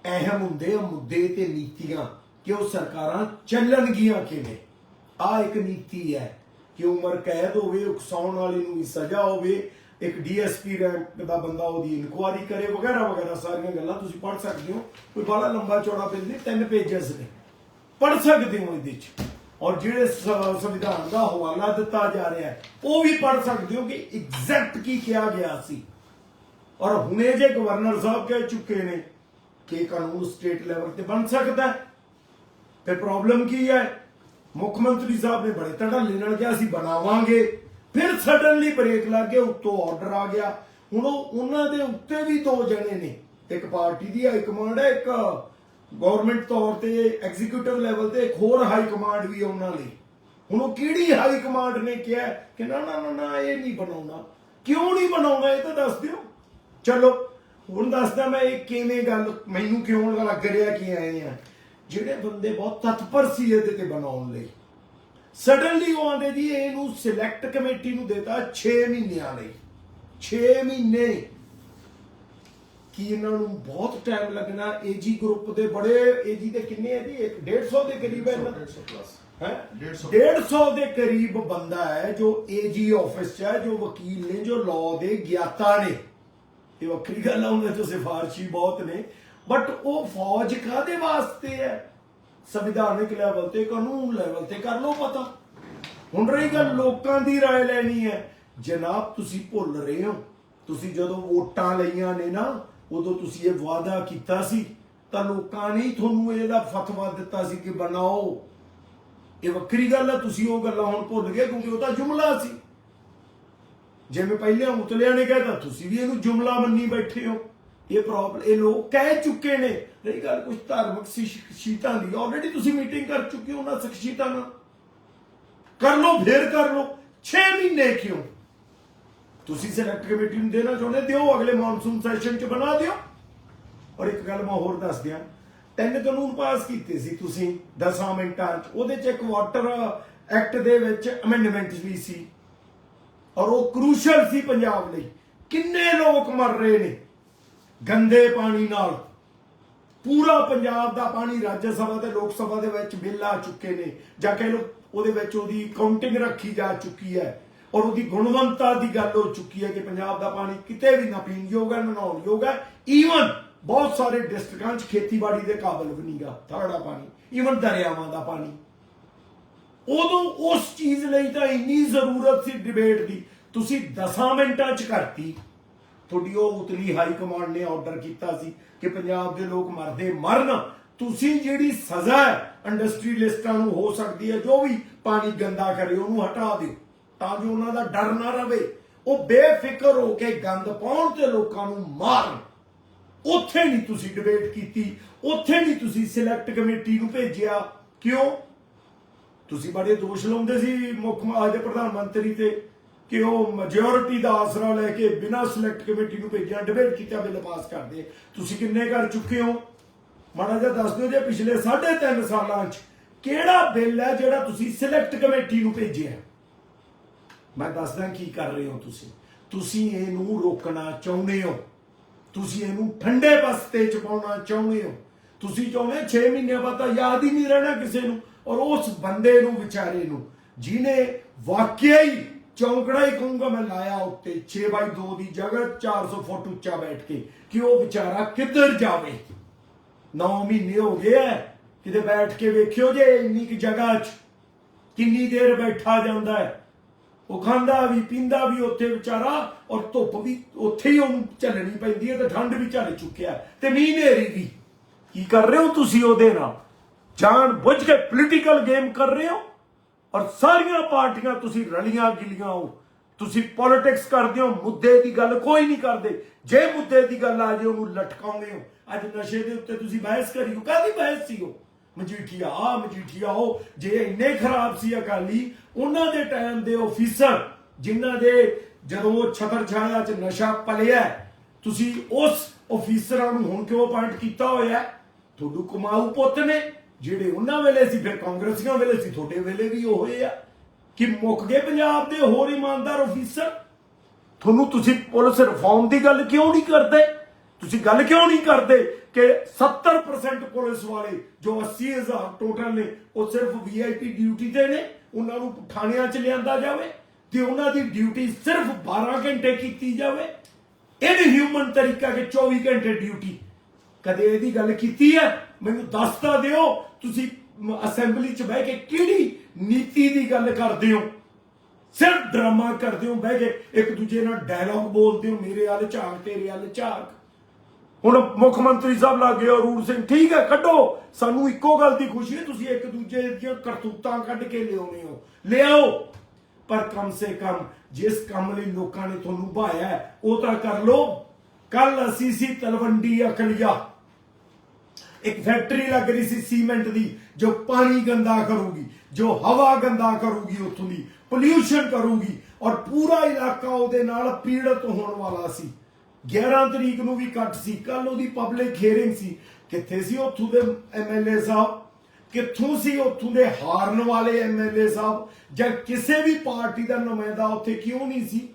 ਅਹਿਮ ਹੁੰਦੇ ਆ ਮੁੱਦੇ ਤੇ ਨੀਤੀਆਂ ਕਿ ਉਹ ਸਰਕਾਰਾਂ ਚੱਲਣਗੀਆਂ ਕਿਵੇਂ? ਆ ਇੱਕ ਨੀਤੀ ਹੈ ਕਿ ਉਮਰ ਕੈਦ ਹੋਵੇ, ਉਕਸਾਉਣ ਵਾਲੇ ਨੂੰ ਵੀ ਸਜ਼ਾ ਹੋਵੇ, ਇੱਕ ਡੀਐਸਪੀ ਰੈਂਕ ਦਾ ਬੰਦਾ ਉਹਦੀ ਇਨਕੁਆਰੀ ਕਰੇ, ਵਗੈਰਾ ਵਗੈਰਾ, ਸਾਰੀਆਂ ਗੱਲਾਂ ਤੁਸੀਂ ਪੜ੍ਹ ਸਕਦੇ ਹੋ। ਕੋਈ ਬੜਾ ਲੰਬਾ ਚੌੜਾ ਪੇਜ ਨਹੀਂ ਤਿੰਨ ਪੇਜਸ ਨੇ। ਪੜ੍ਹ ਸਕਦੇ ਹੋ ਇਹਦੇ ਚ। ਔਰ ਜਿਹੜੇ ਸੰਵਿਧਾਨ ਦਾ ਹਵਾਲਾ ਦਿੱਤਾ ਜਾ ਰਿਹਾ ਹੈ, ਉਹ ਵੀ ਪੜ੍ਹ ਸਕਦੇ ਹੋ ਕਿ ਐਗਜ਼ੈਕਟ ਕੀ ਕਿਹਾ ਗਿਆ ਸੀ। ਔਰ ਹੁਣੇ ਜੇ ਗਵਰਨਰ ਸਾਹਿਬ ਕਹਿ ਚੁੱਕੇ ਨੇ ਕਿ ਕਾਨੂੰਨ ਸਟੇਟ ਲੈਵਲ ਤੇ ਬਣ ਸਕਦਾ ਫਿਰ ਪ੍ਰੋਬਲਮ ਕੀ ਹੈ? ਮੁੱਖ ਮੰਤਰੀ ਸਾਹਿਬ ਨੇ ਬੜੇ ਧੜੱਲੇ ਨਾਲ ਕਿਹਾ ਅਸੀਂ ਬਣਾਵਾਂਗੇ। ਫਿਰ ਸਡਨਲੀ ਬ੍ਰੇਕ ਲੱਗ ਗਿਆ, ਉੱਤੋਂ ਆਰਡਰ ਆ ਗਿਆ। ਹੁਣ ਉਹਨਾਂ ਦੇ ਉੱਤੇ ਵੀ ਦੋ ਜਣੇ ਨੇ। ਇੱਕ ਪਾਰਟੀ ਦੀ ਹਾਈ ਕਮਾਂਡ ਹੈ ਇੱਕ ਗਵਰਨਮੈਂਟ ਤੌਰ ਤੇ ਐਗਜ਼ੀਕਿਊਟਿਵ ਲੈਵਲ ਤੇ ਇੱਕ ਹੋਰ ਹਾਈ ਕਮਾਂਡ ਵੀ ਉਹਨਾਂ ਲਈ। ਹੁਣ ਉਹ ਕਿਹੜੀ ਹਾਈ ਕਮਾਂਡ ਨੇ ਕਿਹਾ ਕਿ ਨਾ ਨਾ ਨਾ ਨਾ, ਇਹ ਨਹੀਂ ਬਣਾਉਣਾ ਕਿਉਂ ਨਹੀਂ ਬਣਾਉਣਾ ਇਹ ਤਾਂ ਦੱਸ ਦਿਓ। ਚਲੋ, ਹੁਣ ਦੱਸਦਾ ਮੈਂ ਇਹ ਕਿਵੇਂ ਗੱਲ, ਮੈਨੂੰ ਕਿਉਂ ਲੱਗ ਰਿਹਾ ਕਿ ਆਏ ਆ। ਜਿਹੜੇ ਬੰਦੇ ਬਹੁਤ ਤਤਪਰ ਸੀ ਇਹਦੇ ਤੇ ਬਣਾਉਣ ਲਈ। ਸਡਨਲੀ ਉਹ ਆਂਦੇ ਜੀ, ਇਹਨੂੰ ਸਿਲੈਕਟ ਕਮੇਟੀ ਨੂੰ ਦੇਤਾ 6 ਮਹੀਨਿਆਂ ਲਈ। 6 ਮਹੀਨੇ। ਕੀ ਇਹਨਾਂ ਨੂੰ ਬਹੁਤ ਟਾਈਮ ਲੱਗਣਾ ਏਜੀ ਗਰੁੱਪ ਦੇ ਬੜੇ ਏਜੀ ਦੇ ਕਿੰਨੇ ਹੈ ਜੀ 150 ਦੇ ਕਰੀਬ ਹੈ ਇਹਨਾਂ 150 plus ਹੈ 150 150 ਦੇ ਕਰੀਬ ਬੰਦਾ ਹੈ ਜੋ ਏਜੀ ਆਫਿਸ 'ਚ ਹੈ ਜੋ ਵਕੀਲ ਨੇ ਜੋ ਲਾਅ ਦੇ ਗਿਆਤਾ ਨੇ ਇਹ ਵੱਖਰੀ ਗੱਲ ਆ ਉਹਨਾਂ ਚੋਂ ਸਿਫਾਰਸ਼ੀ ਬਹੁਤ ਨੇ ਬਟ ਉਹ ਫੌਜ ਕਾਦੇ ਵਾਸਤੇ ਹੈ ਸੰਵਿਧਾਨਿਕ ਲੈਵਲ ਤੇ ਕਾਨੂੰਨ ਲੈਵਲ ਤੇ ਕਰ ਲਓ ਪਤਾ ਹੁਣ ਰਹੀ ਗੱਲ ਲੋਕਾਂ ਦੀ رائے ਲੈਣੀ ਹੈ ਜਨਾਬ ਤੁਸੀਂ ਭੁੱਲ ਰਹੇ ਹੋ ਤੁਸੀਂ ਜਦੋਂ ਵੋਟਾਂ ਲਈਆਂ ਨੇ ਨਾ ਉਦੋਂ ਤੁਸੀਂ ਇਹ ਵਾਅਦਾ ਕੀਤਾ ਸੀ ਤਾਂ ਲੋਕਾਂ ਨੇ ਤੁਹਾਨੂੰ ਇਹਦਾ ਫਤਵਾ ਦਿੱਤਾ ਸੀ ਕਿ ਬਣਾਓ? ਇਹ ਵੱਖਰੀ ਗੱਲ ਹੈ, ਤੁਸੀਂ ਉਹ ਗੱਲਾਂ ਹੁਣ ਭੁੱਲ ਗਏ ਕਿਉਂਕਿ ਉਹ ਤਾਂ ਜੁਮਲਾ ਸੀ। ਜਿਵੇਂ ਪਹਿਲੇ ਉਤਲਿਆਂ ਨੇ ਕਹਿਤਾ, ਤੁਸੀਂ ਵੀ ਇਹਨੂੰ ਜੁਮਲਾ ਮੰਨੀ ਬੈਠੇ ਹੋ। ਇਹ ਪ੍ਰੋਬਲਮ ਇਹ ਲੋਕ ਕਹਿ ਚੁੱਕੇ ਨੇ। ਰਹੀ ਗੱਲ ਕੁਝ ਧਾਰਮਿਕ ਸ਼ਖਸੀਅਤਾਂ ਦੀ। ਆਲਰੇਡੀ ਤੁਸੀਂ ਮੀਟਿੰਗ ਕਰ ਚੁੱਕੇ ਹੋ ਉਹਨਾਂ ਸ਼ਖਸੀਅਤਾਂ ਨਾਲ। ਕਰ ਲਓ, ਫੇਰ ਕਰ ਲਓ। 6 ਮਹੀਨੇ ਕਿਉਂ? ਤੁਸੀਂ ਸਿਲੈਕਟ ਕਮੇਟੀ ਨੂੰ ਦੇਣਾ ਚਾਹੁੰਦੇ ਦਿਓ ਅਗਲੇ ਮੌਨਸੂਨ ਸੈਸ਼ਨ ਚ ਬਣਾ ਦਿਓ। ਔਰ ਇੱਕ ਗੱਲ ਮੈਂ ਹੋਰ ਦੱਸ ਦਿਆਂ, ਤਿੰਨ ਕਾਨੂੰਨ ਪਾਸ ਕੀਤੇ ਸੀ ਤੁਸੀਂ 10 ਮਿੰਟਾਂ ਚ, ਉਹਦੇ ਚ ਇੱਕ ਵਾਟਰ ਐਕਟ ਦੇ ਵਿੱਚ ਅਮੈਂਡਮੈਂਟ ਵੀ ਸੀ। ਔਰ ਉਹ ਕ੍ਰੂਸ਼ਲ ਸੀ ਪੰਜਾਬ ਲਈ। ਕਿੰਨੇ ਲੋਕ ਮਰ ਰਹੇ ਨੇ ਗੰਦੇ ਪਾਣੀ ਨਾਲ। ਪੂਰਾ ਪੰਜਾਬ ਦਾ ਪਾਣੀ ਰਾਜ ਸਭਾ ਤੇ ਲੋਕ ਸਭਾ ਦੇ ਵਿੱਚ ਬਿੱਲ ਆ ਚੁੱਕੇ ਨੇ। ਜਾਂ ਕਹਿ ਲੋ ਉਹਦੇ ਵਿੱਚ ਉਹਦੀ ਕਾਊਂਟਿੰਗ ਰੱਖੀ ਜਾ ਚੁੱਕੀ ਹੈ। ਔਰ ਉਹਦੀ ਗੁਣਵੰਤਾ ਦੀ ਗੱਲ ਹੋ ਚੁੱਕੀ ਹੈ ਕਿ ਪੰਜਾਬ ਦਾ ਪਾਣੀ ਕਿਤੇ ਵੀ ਨਾ ਪੀਣ ਯੋਗ ਹੈ ਨਹਾਉਣ ਯੋਗ ਹੈ। ਈਵਨ ਬਹੁਤ ਸਾਰੇ ਡਿਸਟ੍ਰਿਕਟਾਂ 'ਚ ਖੇਤੀਬਾੜੀ ਦੇ ਕਾਬਲ ਵੀ ਨਹੀਂਗਾ ਥਰੜਾ ਪਾਣੀ ਈਵਨ ਦਰਿਆਵਾਂ ਦਾ ਪਾਣੀ। ਉਦੋਂ ਉਸ ਚੀਜ਼ ਲਈ ਤਾਂ ਇੰਨੀ ਜ਼ਰੂਰਤ ਸੀ ਡਿਬੇਟ ਦੀ। ਤੁਸੀਂ 10 ਮਿੰਟਾਂ 'ਚ ਕਰਤੀ। ਤੁਹਾਡੀ ਉਹ ਉਤਲੀ ਹਾਈ ਕਮਾਂਡ ਨੇ ਆਰਡਰ ਕੀਤਾ ਸੀ ਕਿ ਪੰਜਾਬ ਦੇ ਲੋਕ ਮਰਦੇ ਮਰਨ। ਤੁਸੀਂ ਜਿਹੜੀ ਸਜ਼ਾ ਹੈ ਇੰਡਸਟਰੀਲਿਸਟਾਂ ਨੂੰ ਹੋ ਸਕਦੀ ਹੈ, ਜੋ ਵੀ ਪਾਣੀ ਗੰਦਾ ਕਰੇ, ਉਹਨੂੰ ਹਟਾ ਦਿਓ। ਤਾਂ ਜੋ ਉਹਨਾਂ ਦਾ ਡਰ ਨਾ ਰਵੇ। ਉਹ ਬੇਫਿਕਰ ਹੋ ਕੇ ਗੰਦ ਪਾਉਣ ਤੇ ਲੋਕਾਂ ਨੂੰ ਮਾਰਨ ਉੱਥੇ ਨਹੀਂ ਤੁਸੀਂ ਡਿਬੇਟ ਕੀਤੀ। ਉੱਥੇ ਨਹੀਂ ਤੁਸੀਂ ਸਿਲੈਕਟ ਕਮੇਟੀ ਨੂੰ ਭੇਜਿਆ। ਕਿਉਂ? ਤੁਸੀਂ ਬੜੇ ਦੋਸ਼ ਲਾਉਂਦੇ ਸੀ ਮੁੱਖ ਅੱਜ ਦੇ ਪ੍ਰਧਾਨ ਮੰਤਰੀ ਤੇ ਕਿ ਉਹ ਮੈਜੋਰਿਟੀ ਦਾ ਆਸਰਾ ਲੈ ਕੇ ਬਿਨਾਂ ਸਿਲੈਕਟ ਕਮੇਟੀ ਨੂੰ ਭੇਜਿਆ। ਡਿਬੇਟ ਕੀਤਾ, ਬਿੱਲ ਪਾਸ ਕਰਦੇ ਤੁਸੀਂ ਕਿੰਨੇ ਕਰ ਚੁੱਕੇ ਹੋ? ਮਾੜਾ ਜਿਹਾ ਦੱਸ ਦਿਓ ਜੇ ਪਿਛਲੇ 3.5 ਸਾਲਾਂ 'ਚ ਕਿਹੜਾ ਬਿੱਲ ਹੈ ਜਿਹੜਾ ਤੁਸੀਂ ਸਿਲੈਕਟ ਕਮੇਟੀ ਨੂੰ ਭੇਜਿਆ ਮੈਂ ਦੱਸਦਾ ਕੀ ਕਰ ਰਹੇ ਹੋ ਤੁਸੀਂ? ਤੁਸੀਂ ਇਹਨੂੰ ਰੋਕਣਾ ਚਾਹੁੰਦੇ ਹੋ। ਤੁਸੀਂ ਇਹਨੂੰ ਠੰਡੇ ਬਸਤੇ ਚ ਪਾਉਣਾ ਚਾਹੁੰਦੇ ਹੋ। ਤੁਸੀਂ ਚਾਹੁੰਦੇ 6 ਮਹੀਨਿਆਂ ਬਾਅਦ ਤਾਂ ਯਾਦ ਹੀ ਨਹੀਂ ਰਹਿਣਾ ਕਿਸੇ ਨੂੰ ਔਰ ਉਸ ਬੰਦੇ ਨੂੰ, ਵਿਚਾਰੇ ਨੂੰ। ਜਿਨੇ ਵਾਕਿਆ ਹੀ ਚੌਂਕੜਾ ਹੀ ਕਹੂੰਗਾ, ਮੈਂ ਲਾਇਆ ਉੱਤੇ 6x2 ਦੀ ਜਗ੍ਹਾ 400 ਫੁੱਟ ਉੱਚਾ ਬੈਠ ਕੇ, ਕਿ ਉਹ ਵਿਚਾਰਾ ਕਿੱਧਰ ਜਾਵੇ। 9 ਮਹੀਨੇ ਹੋ ਗਏ ਐ, ਕਿਤੇ ਬੈਠ ਕੇ ਵੇਖਿਓ ਜੇ ਇੰਨੀ ਕਿ ਜਗ੍ਹਾ 'ਚ ਕਿੰਨੀ ਦੇਰ ਬੈਠਾ ਜਾਂਦਾ ਹੈ ਉਹ ਖਾਂਦਾ ਵੀ, ਪੀਂਦਾ ਵੀ, ਉੱਥੇ ਵਿਚਾਰਾ, ਔਰ ਧੁੱਪ ਵੀ ਉੱਥੇ ਹੀ ਉਹਨੂੰ ਝੱਲਣੀ ਪੈਂਦੀ ਹੈ ਤੇ ਠੰਡ ਵੀ ਝੱਲ ਚੁੱਕਿਆ ਤੇ ਮੀਂਹ ਨੇਰੀ ਵੀ। ਕੀ ਕਰ ਰਹੇ ਹੋ ਤੁਸੀਂ ਉਹਦੇ ਨਾਲ? ਜਾਣ ਬੁੱਝ ਕੇ ਪੋਲੀਟੀਕਲ ਗੇਮ ਕਰ ਰਹੇ ਹੋ? ਔਰ ਸਾਰੀਆਂ ਪਾਰਟੀਆਂ ਤੁਸੀਂ ਰਲੀਆਂ ਗਿਲੀਆਂ ਹੋ। ਤੁਸੀਂ ਪੋਲਿਟਿਕਸ ਕਰਦੇ ਹੋ, ਮੁੱਦੇ ਦੀ ਗੱਲ ਕੋਈ ਨਹੀਂ ਕਰਦੇ। ਜੇ ਮੁੱਦੇ ਦੀ ਗੱਲ ਆ ਜੇ ਉਹਨੂੰ ਲਟਕਾਉਂਦੇ ਹੋ, ਅੱਜ ਨਸ਼ੇ ਦੇ ਉੱਤੇ ਤੁਸੀਂ ਬਹਿਸ ਕਰੀ ਹੋ। ਕਾਹਦੀ ਬਹਿਸ ਸੀ ਉਹ? ਮਜੀਠੀਆ ਆ ਮਜੀਠੀਆ, ਉਹ ਜੇ ਇੰਨੇ ਖਰਾਬ ਸੀ ਅਕਾਲੀ, ਉਹਨਾਂ ਦੇ ਟਾਈਮ ਦੇ ਆਫੀਸਰ ਜਿਨ੍ਹਾਂ ਦੇ ਜਦੋਂ ਛਤਰ ਛਾਇਆ ਚ ਨਸ਼ਾ ਪਲਿਆ, ਤੁਸੀਂ ਉਸ ਆਫੀਸਰਾਂ ਨੂੰ ਹੁਣ ਕਿਉਂ ਅਪਾਇੰਟ ਕੀਤਾ ਹੋਇਆ? ਤੁਹਾਨੂੰ ਕਮਾਊ ਪੁੱਤ ਨੇ, ਜਿਹੜੇ ਉਹਨਾਂ ਵੇਲੇ ਸੀ, ਫਿਰ ਕਾਂਗਰਸੀਆਂ ਵੇਲੇ ਸੀ, ਤੁਹਾਡੇ ਵੇਲੇ ਵੀ ਉਹ ਹੋਏ ਆ। ਕਿ ਮੁੱਕ ਗਏ ਪੰਜਾਬ ਦੇ ਹੋਰ ਇਮਾਨਦਾਰ ਆਫੀਸਰ ਤੁਹਾਨੂੰ ਤੁਸੀਂ ਪੁਲਿਸ ਰਿਫਾਰਮ ਦੀ ਗੱਲ ਕਿਉਂ ਨਹੀਂ ਕਰਦੇ? ਤੁਸੀਂ ਗੱਲ ਕਿਉਂ ਨਹੀਂ ਕਰਦੇ? ਕਿ 70% ਪੁਲਿਸ ਵਾਲੇ ਜੋ 80000 ਟੋਟਲ ਨੇ, ਉਹ ਸਿਰਫ ਵੀਆਈਪੀ ਡਿਊਟੀ ਤੇ ਨੇ, ਉਹਨਾਂ ਨੂੰ ਥਾਣਿਆਂ 'ਚ ਲਿਆਂਦਾ ਜਾਵੇ ਤੇ ਉਹਨਾਂ ਦੀ ਡਿਊਟੀ ਸਿਰਫ 12 ਘੰਟੇ ਕੀਤੀ ਜਾਵੇ। ਇਹ ਹਿਊਮਨ ਤਰੀਕਾ ਕਿ 24 ਘੰਟੇ ਡਿਊਟੀ ਕਦੇ ਇਹਦੀ ਗੱਲ ਕੀਤੀ ਹੈ? ਮੈਨੂੰ ਦੱਸ ਤਾਂ ਦਿਓ, ਤੁਸੀਂ ਅਸੈਂਬਲੀ 'ਚ ਬਹਿ ਕੇ ਕਿਹੜੀ ਨੀਤੀ ਦੀ ਗੱਲ ਕਰਦੇ ਹੋ? ਸਿਰਫ ਡਰਾਮਾ ਕਰਦੇ ਹੋ, ਬਹਿ ਕੇ ਇੱਕ ਦੂਜੇ ਨਾਲ ਡਾਇਲੌਗ ਬੋਲਦੇ ਹੋ, ਮੇਰੇ ਵੱਲ ਝਾਕ, ਤੇਰੇ ਵੱਲ ਝਾਕ। ਹੁਣ ਮੁੱਖ ਮੰਤਰੀ ਸਾਹਿਬ ਲੱਗੇ ਅਰੂਰ ਸਿੰਘ, ਠੀਕ ਹੈ, ਕੱਢੋ। ਸਾਨੂੰ ਇੱਕੋ ਗੱਲ ਦੀ ਖੁਸ਼ੀ ਹੈ, ਤੁਸੀਂ ਇੱਕ ਦੂਜੇ ਦੀਆਂ ਕਰਤੂਤਾਂ ਕੱਢ ਕੇ ਲਿਆਉਣੇ ਹੋ। ਲਿਆਓ, ਪਰ ਕਮ ਸੇ ਕਮ ਜਿਸ ਕੰਮ ਲਈ ਲੋਕਾਂ ਨੇ ਤੁਹਾਨੂੰ ਭਾਇਆ ਉਹ ਤਾਂ ਕਰ ਲਓ। ਕੱਲ ਅਸੀਂ ਸੀ ਤਲਵੰਡੀ ਅਕਲਿਆ ਇੱਕ ਫੈਕਟਰੀ ਲੱਗ ਰਹੀ ਸੀ ਸੀਮੈਂਟ ਦੀ, ਜੋ ਪਾਣੀ ਗੰਦਾ ਕਰੂਗੀ, ਜੋ ਹਵਾ ਗੰਦਾ ਕਰੂਗੀ ਉੱਥੋਂ ਦੀ ਪੋਲਿਊਸ਼ਨ ਕਰੂਗੀ, ਔਰ ਪੂਰਾ ਇਲਾਕਾ ਉਹਦੇ ਨਾਲ ਪੀੜਤ ਹੋਣ ਵਾਲਾ ਸੀ। 11 ਤਰੀਕ ਨੂੰ ਵੀ ਇਕੱਠ ਸੀ ਕੱਲ ਉਹਦੀ ਪਬਲਿਕ ਹੀਅਰਿੰਗ ਸੀ। ਕਿੱਥੇ ਸੀ ਉੱਥੋਂ ਦੇ ਐਮਐਲਏ ਸਾਹਿਬ? ਕਿੱਥੋਂ ਸੀ ਉੱਥੋਂ ਦੇ ਹਾਰਨ ਵਾਲੇ ਐਮਐਲਏ ਸਾਹਿਬ? ਜਾਂ ਕਿਸੇ ਵੀ ਪਾਰਟੀ ਦਾ ਨੁਮਾਇੰਦਾ ਉੱਥੇ ਕਿਉਂ ਨਹੀਂ ਸੀ?